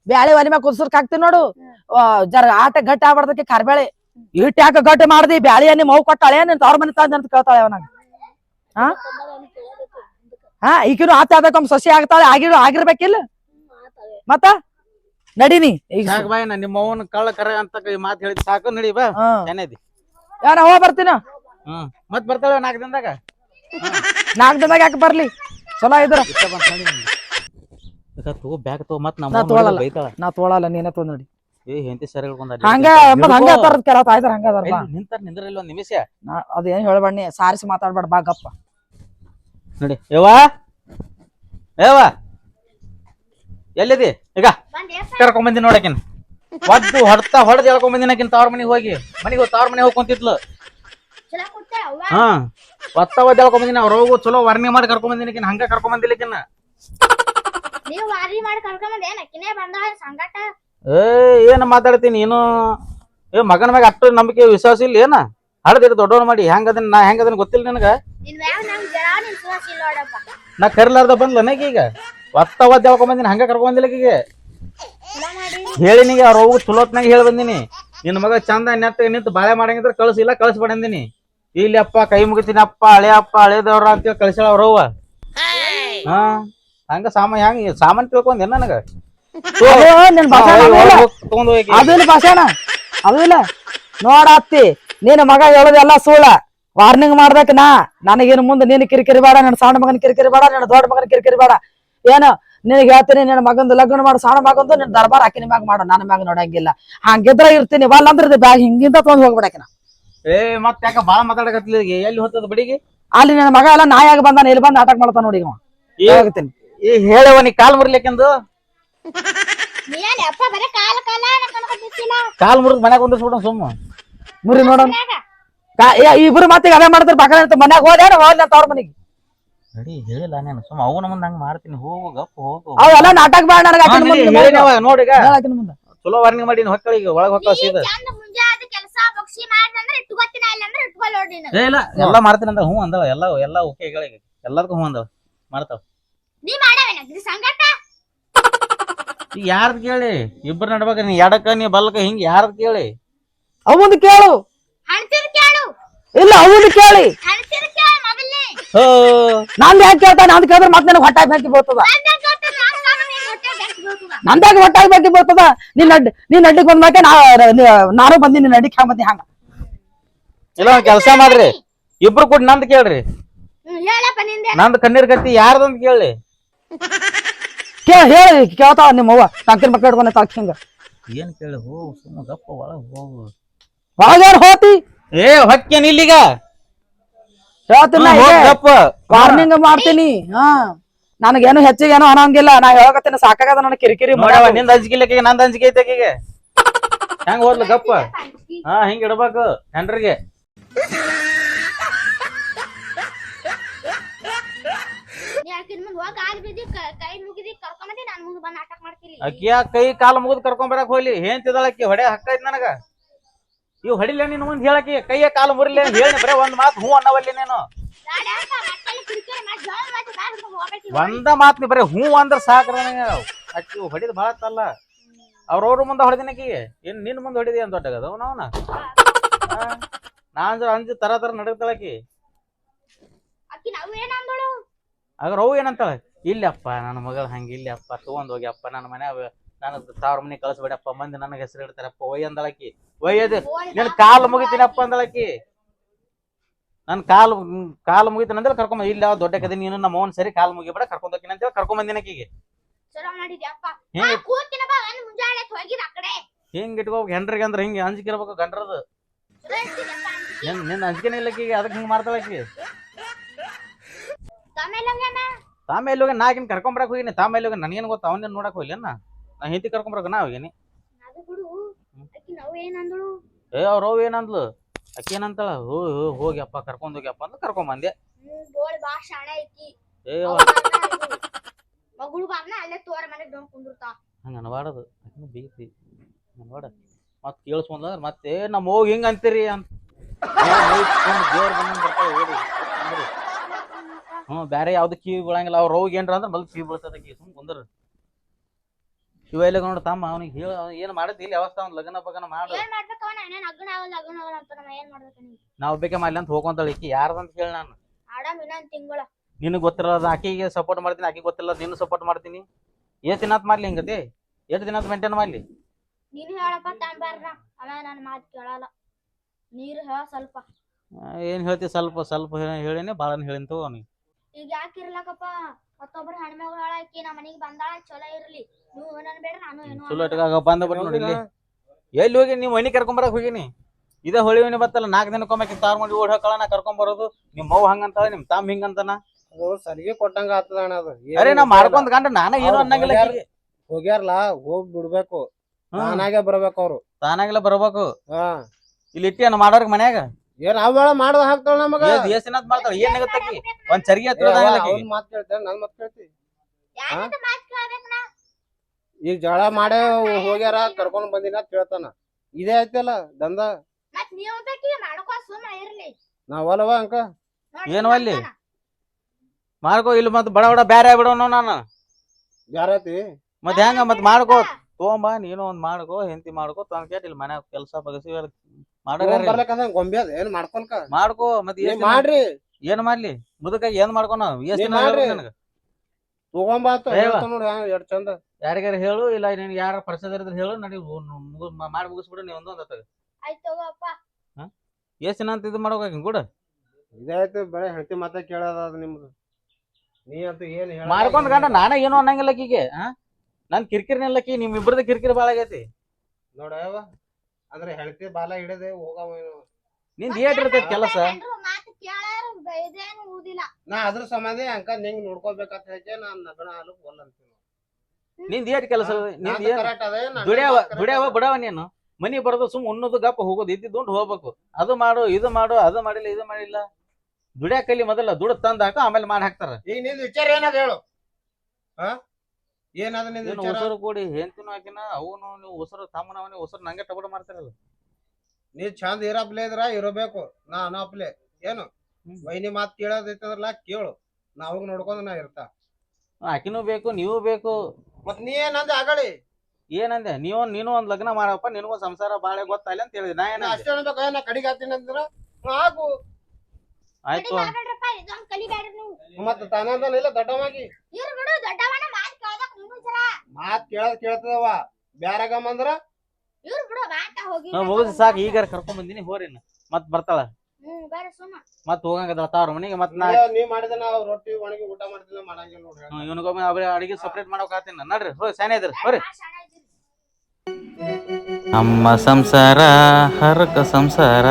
ಬ್ಯಾಳೆ ಒಲಿ ಮ್ಯಾಗ ಕುದ್ಸರ್ಕ್ ಹಾಕ್ತೀನಿ ನೋಡು. ಆ, ಜರ ಆಟ ಗಟ್ಟಿ ಆಗ್ಬಾರ್ದಕ್ಕೆ ಕರ್ಬೇಳೆ ಇಟ್ ಯಾಕೆ ಗಟ್ಟಿ ಮಾಡ್ದಿ? ಬ್ಯಾಳಿ ನೀ ಮೌ ಕೊಟ್ಟಾಳೆ ನಿನ್ ತವ್ರ ಮನೆ ತಂದ ಅಂತ ಕೇಳ್ತಾಳೆ ಅವನಾಗ ಹಾ ಈಗಿನ ಆತ ಅದಕ್ಕೊಮ್ಮೆ ಸಸಿ ಆಗ್ತಾಳೆ ಆಗಿರೋ ಆಗಿರ್ಬೇಕಿಲ್ಲ? ಮತ್ತ? ನಡೀನಿ. ಈಗ ಸಾಕ್ ಬಾಯ್ ನಾ ನಿಮ್ಮ ಅವ್ವನ ಕಳ್ಳ ಕರೆ ಅಂತ ಮಾತು ಮಾತ್ ಹೇಳಿದ್ ಸಾಕು ನಡಿ ಬಾ. ಏನೇದಿ ಯಾರ ಹೋಗ ಬರ್ತೀನ? ಹ್ಮ್. ಮತ್ ಬರ್ತಾಳೆ ನಾಲ್ಕು ದಿನದಾಗ? ನಾಲ್ಕು ದಿನದಾಗ ಯಾಕೆ ಬರ್ಲಿ? ಚಲೋ ಇದ್ರ. ಇಷ್ಟ ಬಂತ್ ನೋಡಿ ನಿಮ್ಗೆ. ಈಗ ತಗೋ ಬ್ಯಾಗ್ ತಗೋ ಮತ್ ನಾ ನಮ್ಮ ತೊಗೊಳಲ್ಲ. ಬೈತಾಳ. ನಾ ತೊಗೊಳಲ್ಲ ನೀನೇ ನೋಡಿ. ಏ ಹೆಂಡತಿ ಸರಿ ಹೇಳ್ಕೊಂಡ ಹಂಗ ಮತ್ ಹಂಗ ತರದ ಕೆಲ ತಾಯ್ದಾರ ಹಂಗ ಅದಾರ ಬಾ. ನಿಂತಾರ ನಿಂದ್ರಲ್ಲ ಒಂದ್ ನಿಮಿಷ. ನಾ ಅದೇನ್ ಹೇಳ್ಬೇಡಿ ಸಾರಿಸಿ ಮಾತಾಡ್ಬೇಡ ಬಾಗಪ್ಪ ನೋಡಿ. ಯವ್ವ? ಯವ್ವ? ಎಲ್ಲಿದಿ? ಈಗ. ಕರ್ಕೊಂಡ್ ಬಂದಿ ನೋಡಕಿನ್. ಒದ್ದು ಹೊಡ್ತಾ ಹೊಡೆದ್ ಹೇಳ್ಕೊಂಡ್ ಬಂದಿನಕಿನ್ ತವ್ರ ಮನೆಗೆ ಹೋಗಿ. ಮನೆಗೆ ಹೋಗಿ ತವ್ರ ಮನೆಗೆ ಹೋಗಿ ಕುಂತಿದ್ಲು ಹಾ. ಒತ್ತ ಒದ್ದು ಹೇಳ್ಕೊಂಡ್ ಬಂದಿನ ಅವ್ರ ಹೋಗು ಚಲೋ ವರ್ಣಿ ಮಾಡಿ ಕರ್ಕೊಂಡ್ ಬಂದಿನಕಿನ್ ಹಂಗ ಕರ್ಕೊಂಡ್ ಬಂದಿಲ್ಲಕಿನ್ನ ನೀವು ವಾರಿ ಮಾಡಿ ಕರ್ಕೊಂಡ್ ಏನ್ ಅಕ್ಕಿನೇ ಬಂದಾಳ ಸಂಗಟ? ಏ ಏನ್ ಮಾತಾಡ್ತೀನಿ ನೀನು? ಏ ಮಗನ ಮ್ಯಾಗ ಅಷ್ಟು ನಂಬಿಕೆ ವಿಶ್ವಾಸ ಇಲ್ಲ ಏನ? ಹಳದಿಟ್ಟು ದೊಡ್ಡವನ್ ಮಾಡಿ ಹೆಂಗದನ್ ಅದನ್ನ ನಾ ಹೆಂಗ ಅದನ್ನ ಗೊತ್ತಿಲ್ಲ ನಿನಗ? ನಾ ಕರಿಲಾರ್ದ ಬಂದ್ಲ ನನಗೀಗ ಈಗ? ಒತ್ತ ಒದ್ದು ಹೇಳ್ಕೊಂಡ್ ಬಂದಿನಿ ಹಂಗ ಕರ್ಕೊಂಡ್ ಬಂದಿಲ್ಲ ಮಾಡಿ. ಹೇಳಿನಿಗೆ ಅವ್ರ ಹೋಗಿ ಚಲೋತ್ನಾಗ ಹೇಳಿ ಬಂದಿನಿ. ನಿನ್ನ ಮಗ ಚಂದ ನೆತ್ತ ನಿಂತು ಬಾಳೆ ಮಾಡಂಗಿದ್ರ ಕಳ್ಸಿಲ್ಲ ಕಳ್ಸ್ಬೇಡಂದಿನಿ ಇಲ್ಲಿ ಅಪ್ಪ ಕೈ ಮುಗಿತೀನಿ ಅಪ್ಪ ಹಳೆ ಅಪ್ಪ ಹಳೇದವ್ರ ಅಂತ ಕಳ್ಸ್ಯಾಳ ಅವ್ರವ್ವ ಹಾ ಹಂಗ ಸಾಮಾನ್ ಹೆಂಗ ಸಾಮಾನ್ ತಿಳ್ಕೊಂಡೆ ನನಗ. ನಿನ್ ಭಾಷೆ ನಮ್ಗಿಲ್ಲ. ತಗೊಂಡ್ ಹೋಗಿ. ಅದು ಇಲ್ಲ ಭಾಷೆನ ಅದು ಇಲ್ಲ. ನೋಡ ಅತ್ತಿ ನಿನ್ ಮಗ ಹೇಳೋದೆಲ್ಲ ಸುಳ್ಳ. ವಾರ್ನಿಂಗ್ ಮಾಡ್ಬೇಕ ನಾ. ನನಗೇನು ಮುಂದೆ ನೀನು ಕಿರಿಕಿರಿ ಬೇಡ ನನ್ನ ಸಣ್ಣ ಮಗನ ಕಿರಿಕಿರಿ ಬೇಡ ನನ್ನ ದೊಡ್ಡ ಮಗನ ಕಿರಿಕಿರಿ ಬೇಡ. ಏನು? ನಿನಗೆ ಹೇಳ್ತೀನಿ ನಿನ್ನ ಮಗಂದು ಲಗ್ನ ಮಾಡು ಸಣ್ಣ ಮಗಂದು ನಿನ್ನ ದರ್ಬಾರ್ ಹಾಕಿನ ಮ್ಯಾಗ ಮಾಡು ನನ್ನ ಮ್ಯಾಗ ನೋಡಂಗಿಲ್ಲ. ಹಂಗಿದ್ರ ಇರ್ತೀನಿ ವಲ್ಲ ಅಂದ್ರೆ ಬ್ಯಾಗ್ ಹಿಂಗಿಂದ ತೊಗೊಂಡ್ ಹೋಗ್ಬಿಡಕಿನ ಏ ಮತ್ ಯಾಕ ಬಾಳ ಮಾತಾಡಕತ್ಲಿ ಎಲ್ಲಿ ಹೋಗ್ತದ ಬಡಿಗೆ? ಅಲ್ಲಿ ನನ್ನ ಮಗ ಎಲ್ಲ ನಾಯಾಗ ಬಂದಾನ ಇಲ್ಲಿ ಬಂದು ನಾಟಕ ಮಾಡ್ತಾನ ನೋಡಿ ಹೋಗ್ತೀನಿ. ಈ ಹೇಳವ ನೀ ಕಾಲ್ ಮುರಿಲಿಕ್ಕೆಂದು? ಕಾಲ ಕಾಲ ಅನ್ಕೊಂಡ್ಬಿಟ್ಟಿಲ್ಲ ಕಾಲ್ ಮುರಿದ್ ಮನ್ಯಾಗ ಕುಂದಿಸ್ಬಿಡ ಸುಮ್ಮ. ಮುರಿ ನೋಡೋಣ. ಇಬ್ರು ಮತ್ತೆ ಅದೇ ಮಾಡ್ತಾರೆ ಪಕ್ಕ ಮನ್ಯಾಗ ಹೋದೇನ ಹೋದ್ಲ ಅಂತ ಅವ್ರ ಮನೆಗೆ. ನಡಿ ಹೇಳಿಲ್ಲ ನಾನು. ಸುಮ್ಮ ಅವನ ಮುಂದೆ ಹಂಗ ಮಾಡ್ತೀನಿ. ಹೋಗು ಗಪ್ ಹೋಗು. ಅವೆಲ್ಲ ನಾಟಕ ಬೇಡ ನನಗೆ ಆಕಿನ ಮುಂದೆ ಆಕಿನ ಮುಂದೆ. ಚಲೋ ವಾರ್ನಿಂಗ್ ಮಾಡಿ ಹೊಕ್ಕಳ ಈಗ ಒಳಗ್ ಹೊಕ್ಕಳ ಸೀದ. ಚಂದ ಮುಂಜಾದ ಕೆಲಸ ಬಕ್ಷಿ ಮಾಡ್ದಂದ್ರೆ ಇಟ್ಕೋತಿನ ಇಲ್ಲ ಅಂದ್ರೆ ಇಟ್ಕೊಲ್ ನೋಡಿ ನೀನು. ಏ ಇಲ್ಲ ಎಲ್ಲ ಮಾಡ್ತೀನಿ ಅಂದ ಹ್ಞೂ ಅಂದಳ ಎಲ್ಲ ಎಲ್ಲ ಓಕೆ ಗಳಿಗೆ ಎಲ್ಲದಕ್ಕೂ ಹ್ಞೂ ಅಂದಳ ಮಾಡ್ತಾವ. ನೀ ಮಾಡವೇನ? ಇದು ಸಂಗಟ ಈಗ ಯಾರ್ದ್ ಕೇಳಿ? ಇಬ್ರು ನಡ್ಬೇಕ ನೀ ಎಡಕ್ಕ ನೀ ಬಲ್ಕ ಹಿಂಗ ಯಾರ್ದ್ ಕೇಳಿ? ಅವಂದು ಕೇಳು. ಹಣ್ತಿರ್ ಕೇಳು. ಇಲ್ಲ ಅವಂದು ಕೇಳಿ. ಹಣ್ತಿರ್ ಕೇಳು. ನಂದ್ ಯಾಕೆ ಕೇಳ್ತಾ ನಂದ್ ಕೇಳಿದ್ರೆ ಮತ್ತೆ ನನಗೆ ಹೊಟ್ಟಾಗಿ ಹಾಕಿ ಬರ್ತದ ನಂದಾಗ ಹೊಟ್ಟಾಗಿ ಬೆಂಕಿ ಬರ್ತದ ನೀನ್ ಅಡ್ ನೀನ್ ಅಡ್ಡಿಗೆ ಬಂದ ನಾನು ಬಂದಿ ನಿನ್ನ ಅಡ್ಡಿಗೆ ಹ್ಯಾಂಗ ಬಂದಿ ಹಂಗ? ಇಲ್ಲ ಕೆಲಸ ಮಾಡ್ರಿ. ಇಬ್ರು ಕೂಡ ನಂದ್ ಕೇಳ್ರಿ. ನಂದ್. ಕಣ್ಣೀರ್ ಕತ್ತಿ ಯಾರ್ದಂತ ಕೇಳಿ ಹೇಳಿ ಕೇಳ್ತಾವ ನಿಮ್ಮ ಅವ್ವ. ಟಂಕಿನ ಮಕ್ಕಳು ಹಿಡ್ಕೊಂಡ ತಾಕಿ ಹಿಂಗ. ಏನ್ ಕೇಳಿ? ಹೋಗು ಸುಮ್ಮ ಗಪ್ಪ ಒಳಗ್ ಹೋಗು. ಹೋತಿ? ಏ ಹೊಕ್ಕೇನ್ ಇಲ್ಲಿಗ? ಹೇಳ್ತೀನಿ ವಾರ್ನಿಂಗ್ ಮಾಡ್ತೀನಿ. ಹಾ. ನನಗೇನು ಹೆಚ್ಚಿಗೆ ಏನೋ ಅನ್ನಂಗಿಲ್ಲ. ನಾ ಹೇಳಕತ್ತೀನಿ ಸಾಕಾಗದ ನನಗೆ ಕಿರಿಕಿರಿ. ನಿಂದ ಅಂಜಿಕೆ ನಂದ ಅಂಜಿಕೆ ಐತೆ ಆಕಿಗೆ ಹೆಂಗ್ ಓದ್ಲ ಗಪ್ಪ? ಹಾ ಹಿಂಗ ಇಡ್ಬೇಕು ಹೆಂಡ್ರಿಗೆ. ಅಕ್ಕಿಯ ಕೈ ಕಾಲು ಮುಗಿದ್ ಕರ್ಕೊಂಡ್ ಬರಕ್ ಹೋಗ್ಲಿ. ಏನ್ ಅಕ್ಕಿ ಹೊಡೆ ಹಕ್ಕ ಐತ್ ನನಗ. ಇವ್ ಹೊಡಿಲೇ ನೀನು ಮುಂದ್ ಹೇಳಕಿ ಕೈಯ ಕಾಲು ಮುರಿಲ್ಲ ಹೇಳಿ ಬರೇ ಒಂದ್ ಮಾತು ಹೂ ಅನ್ನವಲ್ಲಿ ನೀನು. ಒಂದ ಮಾತ್ ನೀ ಬರೇ ಹೂ ಅಂದ್ರ ಸಾಕ್ರ ಅಕ್ಕಿ ಹೊಡಿದ್ ಭಾಳ ತಲ್ಲ. ಅವ್ರವ್ರ ಮುಂದೆ ಹೊಡೆದಿನಕಿಗೆ ಏನ್ ನಿನ್ ಮುಂದೆ ಹೊಡಿದಿ ಅಂತ ದೊಡ್ಡಗದ? ಅವನವನ ನಾನ್ ಅಂಜು ತರ ತರ ಏನಂದಳು ಆಗ ಅವು ಏನಂತಾಳ? ಇಲ್ಲಪ್ಪ, ನನ್ನ ಮಗಳ ಹಂಗಿಲ್ಲಪ್ಪ. ತಗೊಂಡ್ ಹೋಗ್ಯಪ್ಪ, ನನ್ನ ಮನ್ಯಾಗ ನಾನು ಸಾವಿರ ಮನೆ ಕಳಿಸ್ಬೇಡಪ್ಪ ಮಂದಿ ನನಗೆ ಹೆಸರು ಇಡ್ತಾರಪ್ಪ ಒಯ್ ಅಂದಳಕಿ. ಒಯ್ಯದು ನಿನ್ ಕಾಲು ಮುಗಿತೀನಪ್ಪ ಅಂದಳಕಿ. ನನ್ ಕಾಲು ಕಾಲು ಮುಗಿತೀನಿ ಅಂದ್ರೆ ಕರ್ಕೊಂಡ್ ಇಲ್ಲ ದೊಡ್ಡ ಕದಿ ನೀನು ನಮ್ಮ ಅವನ್ ಸರಿ ಕಾಲು ಮುಗಿಬೇಡ ಕರ್ಕೊಂಡ್ ಹೋಗ್ತೀನಿ ಅಂತೇಳಿ ಕರ್ಕೊಂಬಂದಿನ ಕರ್ಕೊಂಡ್ ಬಂದಿನಕಿಗೆ ಹಿಂಗ್ ಇಟ್ಕೋಬೇಕು ಹೆಂಡ್ರಿಗೆ ಅಂದ್ರೆ ಹಿಂಗೆ ಅಂಜಿಕೆ ಇರ್ಬೇಕು ಗಂಡ್ರದು ನಿನ್. ನಿನ್ ಅಂಜಿಕೆನೇ ಇಲ್ಲಕೀಗ ಅದಕ್ಕೆ ಹಿಂಗ್ ಮಾಡ್ತಾಳಕಿ ಆಮೇಲೆ ಹೋಗಿ ನಾಕಿನ್ ಕರ್ಕೊಂಬರಕ್ ಹೋಗಿನಿ. ತಾಮ ಎಲ್ಲಿ ಹೋಗಿ ನನಗೇನು ಗೊತ್ತ ಅವನೇನ್ ನೋಡಕ್ ಹೋಗ್ಲಿ ನಾ ಹೆಂಡತಿ ಹಿಂತಿ ಕರ್ಕೊಂಬರಕ ನಾ ಹೋಗಿನಿ ಅದು ಬಿಡು. ಅಕ್ಕಿ ನಾವು ಏನಂದಳು? ಏ ಅವ್ರ ಅವ್ ಏನಂದ್ಲು? ಅಕ್ಕಿ ಏನಂತಾಳ? ಹೋ ಹೋ ಹೋಗ್ಯಪ್ಪ ಕರ್ಕೊಂಡ್ ಹೋಗ್ಯಪ್ಪ ಅಂತ ಕರ್ಕೊಂಡ್ ಬಂದೆ. ಹ್ಮ್ ಬೋಳ್ ಬಾ ಶಾಣೆ ಐತಿ ಏ ಅವ್ರ್ ಬಂದ ಇದು. ಮಗಳು ಬಾಬ್ನ ಅಲ್ಲೇ ತೋರ ಮನೆಗ್ ಡೊಂಕ್ ಕುಂದಿರ್ತಾ. ಹಂಗ ಅನ್ಬಾರ್ದು. ಬೀಗ್ತಿ ಅನ್ಬಾಡ ಮತ್ ಕೇಳಿಸ್ಕೊಂಡ್ರ ಮತ್ತೆ ನಮ್ಮ ಹೋಗಿ ಹಿಂಗ ಅಂತೀರಿ ಅಂತ. ದೇವ್ರ ಬಂದಂಗ್ ಓಡಿ. ಬ್ಯಾರೆ ಯಾವ್ದು ಕಿವಿ ಬೀಳಂಗಿಲ್ಲ. ಅವ್ರ ಹೋಗಿ ಏನ್ರ ಅಂದ್ರೆ ಮೊದಲು ಕಿವಿ ಬೀಳ್ತದ ಕಿ ಸುಮ್ ಕುಂದ್ರ. ಇವ ಇಲ್ಲ ನೋಡ ತಮ್ಮ ಅವನಿಗೆ ಹೇಳ ಏನ್ ಮಾಡತ್ ಇಲ್ಲಿ ಅವಸ್ಥೆ ಅವ್ನ ಲಗ್ನ ಪಗನ ಮಾಡು. ಏನ್ ಮಾಡ್ಬೇಕವ ನಾನೇನ್ ಅಗ್ನ ಆಗಲ್ಲ ಅಗ್ನ ಆಗಲ್ಲ ಅಂತ ನಾ ಏನ್ ಮಾಡ್ಬೇಕು ನೀ ನಾವ್ ಬೇಕೆ ಮಾಡ್ಲಿ ಅಂತ ಹೋಗ್ಕೊಂತಾಳ ಈಕಿ ಯಾರ್ದಂತ ಹೇಳ ನಾನು. ಆಡಮ್ ಇನ್ನೊಂದ್ ತಿಂಗಳ. ನಿನಗ್ ಗೊತ್ತಿರಲ್ಲ ಆಕಿಗೆ ಸಪೋರ್ಟ್ ಮಾಡ್ತೀನಿ ಆಕಿಗೆ ಗೊತ್ತಿಲ್ಲ ನೀನು ಸಪೋರ್ಟ್ ಮಾಡ್ತೀನಿ. ಎಷ್ಟು ದಿನಾತ್ ಮಾಡ್ಲಿ ಹಿಂಗತಿ ಎಷ್ಟು ದಿನಾತ್ ಮೇಂಟೈನ್ ಮಾಡ್ಲಿ? ನೀನು ಹೇಳಪ್ಪ ತಾಂಬಾರ್ನ ಅವ ನನ್ ಮಾತ್ ಕೇಳಲ್ಲ. ನೀರು ಹೇಳ ಸ್ವಲ್ಪ. ಏನ್ ಹೇಳ್ತಿ ಸ್ವಲ್ಪ ಸ್ವಲ್ಪ ಹೇಳಿನಿ ಬಾಳನ್ ಹೇಳಿಂತು ಅವನಿಗೆ. ಈಗ ಯಾಕೆ ಇರ್ಲಕಪ್ಪ? ಮತ್ತೊಬ್ರು ಹೆಣ್ಮಗಳು ಹಾಳಾಕಿ ನಮ್ಮ ಮನೆಗೆ ಬಂದಾಳ ಚಲೋ ಇರ್ಲಿ. ನೀವು ಏನನ್ ಬೇಡ ನಾನು ಏನು ಚಲೋ ಇಟ್ಕಾಗ ಬಂದ ಬಿಟ್ಟು ನೋಡಿ ಇಲ್ಲಿ. ಎಲ್ಲಿ ಹೋಗಿ ನೀವು ಮನಿ ಕರ್ಕೊಂಬರಕ್ ಹೋಗಿನಿ? ಇದ ಹೊಳಿ ಮನಿ ಬತ್ತಲ್ಲ ನಾಲ್ಕು ದಿನಕ್ಕೊಮ್ಮೆ ತಾರ್ ಮಾಡಿ ಓಡ್ ಹಾಕಳ ನಾ ಕರ್ಕೊಂಡ್ ಬರೋದು. ನಿಮ್ ಮವ್ ಹಂಗಂತಾಳ ನಿಮ್ ತಮ್ಮ ಹಿಂಗಂತಾನ? ಅದು ಸರಿಗೆ ಕೊಟ್ಟಂಗ ಆತದ ಅಣ್ಣ ಅದು. ಏನ್ ಅರೆ ನಾ ಮಾಡ್ಕೊಂಡ್ ಗಂಡ ನಾನ ಏನು ಅನ್ನಂಗಿಲ್ಲ. ಆಕಿಗೆ. ಹೋಗ್ಯಾರಲ್ಲ ಹೋಗ್ ಬಿಡ್ಬೇಕು. ಹ್ಮ್. ತಾನಾಗೆ ಬರ್ಬೇಕು ಅವ್ರು. ತಾನಾಗಿಲ್ಲ ಬರ್ಬೇಕು? ಹಾ. ಇಲ್ಲಿ ಇಟ್ಟಿ ಅನ್ನ ಮಾಡೋರ್ಗ ಮನ್ಯಾಗ? ಏನ್ ಅವಳ ಮಾಡದ ಹಾಕ್ತಾಳ ನಮಗ? ಎಷ್ಟ್ ದಿನ ಮಾಡ್ತಾಳ? ಏನ್ ಆಗತ್ತಾಕಿ ಒಂದ್ ಚರ್ಗಿ ಅವ್ನ್ ಮಾತ್ ಕೇಳ್ತೇನೆ ನನ್ ಮಾತ್ ಕೇಳ್ತಿ. ಈಗ ಜಳ ಮಾಡೇ ಹೋಗ್ಯಾರ ಕರ್ಕೊಂಡ್ ಬಂದಿನ ಕೇಳ್ತಾನ. ಇದೇ ಐತಲ್ಲ ದಂದ ನಾವಲ್ವ ಅಂಕ? ಏನು ಅಲ್ಲಿ? ಮಾಡ್ಕೋ ಇಲ್ಲಿ ಮತ್ ಬಡ ಬಡ ಬ್ಯಾರೆ ಬಿಡೋಣ ನಾನು. ಯಾರತಿ ಮತ್ ಹೆಂಗ? ಮತ್ ಮಾಡ್ಕೋ. ತಗೊಂಬ ನೀನು ಒಂದ್ ಮಾಡ್ಕೋ ಹೆಂಡತಿ ಮಾಡ್ಕೋ ತಂದ್ ಕೇಟ್ ಇಲ್ಲಿ ಮನ್ಯಾಗ ಕೆಲ್ಸ ಬಗಸಿ ಮಾಡೋರ ಬರ್ಬೇಕಂದ್ರ ಗೊಂಬೆ ಅದ ಏನ್ ಮಾಡ್ಕೊಲ್ಕ? ಮಾಡ್ಕೋ ಮತ್ ಏನ್ ಮಾಡ್ರಿ. ಏನ್ ಮಾಡ್ಲಿ? ಮುದಕ ಏನ್ ಮಾಡ್ಕೊನ ಎಷ್ಟ್ ದಿನ ಮಾಡ್ರಿ. ಹೇಳ್ಬೇಕು ನನಗ ತಗೊಂಬಾತ ನೋಡಿ ಎಷ್ಟ್ ಚಂದ. ಯಾರಿಗಾರ ಹೇಳು ಇಲ್ಲ ನೀನ್ ಯಾರ ಪರಿಚಯ ಇದ್ರೆ ಹೇಳು ನಡಿ ಮಾಡಿ ಮುಗಿಸ್ಬಿಡು ನೀ ಒಂದೊಂದ್ ತಗೋಪ್ಪ. ಎಷ್ಟ್ ದಿನ ಅಂತ ಇದು ಮಾಡ್ಬೇಕು ಕೂಡ? ಇದಾಯ್ತು ಬರೀ ಹೆಂಡತಿ ಮಾತ ಕೇಳೋದ ಅದ್ ನಿಮ್ದು. ನೀ ಅಂತ ಏನ್ ಹೇಳಲ್ಲ, ಮಾಡ್ಕೊಂಡ್ ಗಂಡ ನಾನ ಏನು ಅನ್ನಂಗಿಲ್ಲ ಹಾ? ನನ್ ಕಿರಿಕಿರಿ ನಿಲ್ಲಕಿ ನಿಮ್ ಇಬ್ಬರದ ಕಿರಿಕಿರಿ ಬಾಳ ಆಗೈತಿ. ನೋಡವ ಅಂದ್ರೆ ಹೆಂಡತಿ ಬಾಲ ಹಿಡದೆ ಹೋಗವ ನಿನ್ ಥಿಯೇಟರ್ ಏಟ್ ಇರ್ತೈತಿ ಕೆಲಸ? ಗಂಡ್ರು ಮಾತ್ ಕೇಳಾರ ಇದೇನು ಊದಿಲ್ಲ ನಾ ಅದ್ರ ಸಮಾಧಿ ಅಂಕ ನಿಂಗ್ ನೋಡ್ಕೋಬೇಕಂತ ಹೇಳಿ ನಾನ್ ನಗಣ ಹಾಲು ಒಲ್ಲ ಅಂತೀನಿ ನಿಂದ್ ಏಟ್ ಕೆಲಸ? ನಿಂದ ನಂದು correct ಅದ, ನಂದು ದುಡಿಯವ. ಬಿಡವ ನೀನು? ಮನಿ ಬರೋದು ಸುಮ್ ಉಣ್ಣೋದು ಗಪ್ಪ ಹೋಗೋದು ಇದ್ದಿದ್ದು ಹೋಗ್ಬೇಕು. ಅದು ಮಾಡು ಇದು ಮಾಡು ಅದು ಮಾಡಿಲ್ಲ ಇದು ಮಾಡಿಲ್ಲ. ದುಡಿಯಾಕ ಕಲಿ ಮೊದಲ ದುಡ್ಡು ತಂದ್ ಹಾಕು ಆಮೇಲೆ ಮಾಡಿ ಹಾಕ್ತಾರ. ಈಗ ನಿಂದ ವಿಚಾರ ಏನದ ಹೇಳು. ಹಾ? ಏನದ ನಿಂದ ನೀನು ವಿಚಾರ? ಉಸಿರು ಕೂಡಿ ಹೆಂತಿನೂ ಹಾಕಿನ ಅವನು ನೀವು ಉಸಿರು ತಮ್ಮನವನಿ ಉಸರು ನಂಗೆ ಟಬಡ ಮಾಡ್ತಾರಲ್ಲ ನೀ ಚಂದ ಇರಪ್ಲೆ ಇದ್ರ ಇರಬೇಕು. ನಾ ಅನಪ್ಲೆ. ಏನು? ಹ್ಮ್. ವೈನಿ ಮಾತ್ ಕೇಳೋದೈತಂದ್ರಲ್ಲ ಕೇಳು. ನಾ ಅವಾಗ ನೋಡ್ಕೊಂಡ್ ನಾ ಇರ್ತಾ. ಆಕಿನೂ ಬೇಕು ನೀವು ಬೇಕು. ಮತ್ ನೀ ಏನಂದ ಆಗಳಿ ಏನಂದೆ? ನೀವು ನೀನು ಒಂದ್ ಲಗ್ನ ಮಾಡಪ್ಪ ನಿನಗೂ ಸಂಸಾರ ಬಾಳೆ ಗೊತ್ತಾಗಲಿ ಅಂತ ಹೇಳಿದೆ. ನಾ ನಾ ಏನಂದೆ ಅಷ್ಟೇ ಅನ್ಬೇಕು ನಾ ಕಡಿಗೆ ಹಾಕ್ತೀನಿ ಅಂದ್ರ? ಆಗು ಆಯ್ತು. ಮತ್ತೆ ಇದೊಂದ್ ಕಲಿಬ್ಯಾಡ್ರಿ ನೀವು. ಮತ್ತ ತಾನಂದನ ಇಲ್ಲ ದೊಡ್ಡವಾಗಿ ಇವ್ರು ಬಿಡು ದೊಡ್ಡವನ ಮಾತ್ ಕೇಳ್ದಕ್ ನೀನು ಜರ ಮಾತ್ ಕೇಳದ್ ಕೇಳ್ತದವ. ಬ್ಯಾರಗಮ್ಮಂದ್ರ ಇವ್ರು ಬಿಡು ಬಾಂಟ ಹೋಗಿ ನಾ ಮುಗಿಸಿ ಸಾಕು ಈಗ ಕರ್ಕೊಂಡ್ ಬಂದಿನಿ ಹೋರಿನ ಮತ್ ಬರ್ತಾಳ? ಹ್ಮ್ ಬೇರೆ ಸುಮ್ಮ. ಮತ್ ಹೋಗಂಗದ ಅವ್ರ ಮನೆಗೆ ಮತ್ ನಾ ನೀ ಮಾಡಿದ ನಾವು ರೊಟ್ಟಿ ಒಣಗಿ ಊಟ ಮಾಡ್ತಿಲ್ಲ ಮಾಡಂಗಿಲ್ಲ ನೋಡ್ರಿ ಇವನಿಗೊಮ್ಮೆ ಅವ್ರ ಅಡಿಗೆ ಸಪ್ರೇಟ್ ಮಾಡೋಕ್ ಆತೀನಿ ನಡ್ರಿ ಹೋಗಿ ಶಾನೆ ಇದ್ರಿ ಹೋರಿ. ಅಮ್ಮ. ನಮ್ಮ ಸಂಸಾರ ಹರಕ ಸಂಸಾರ.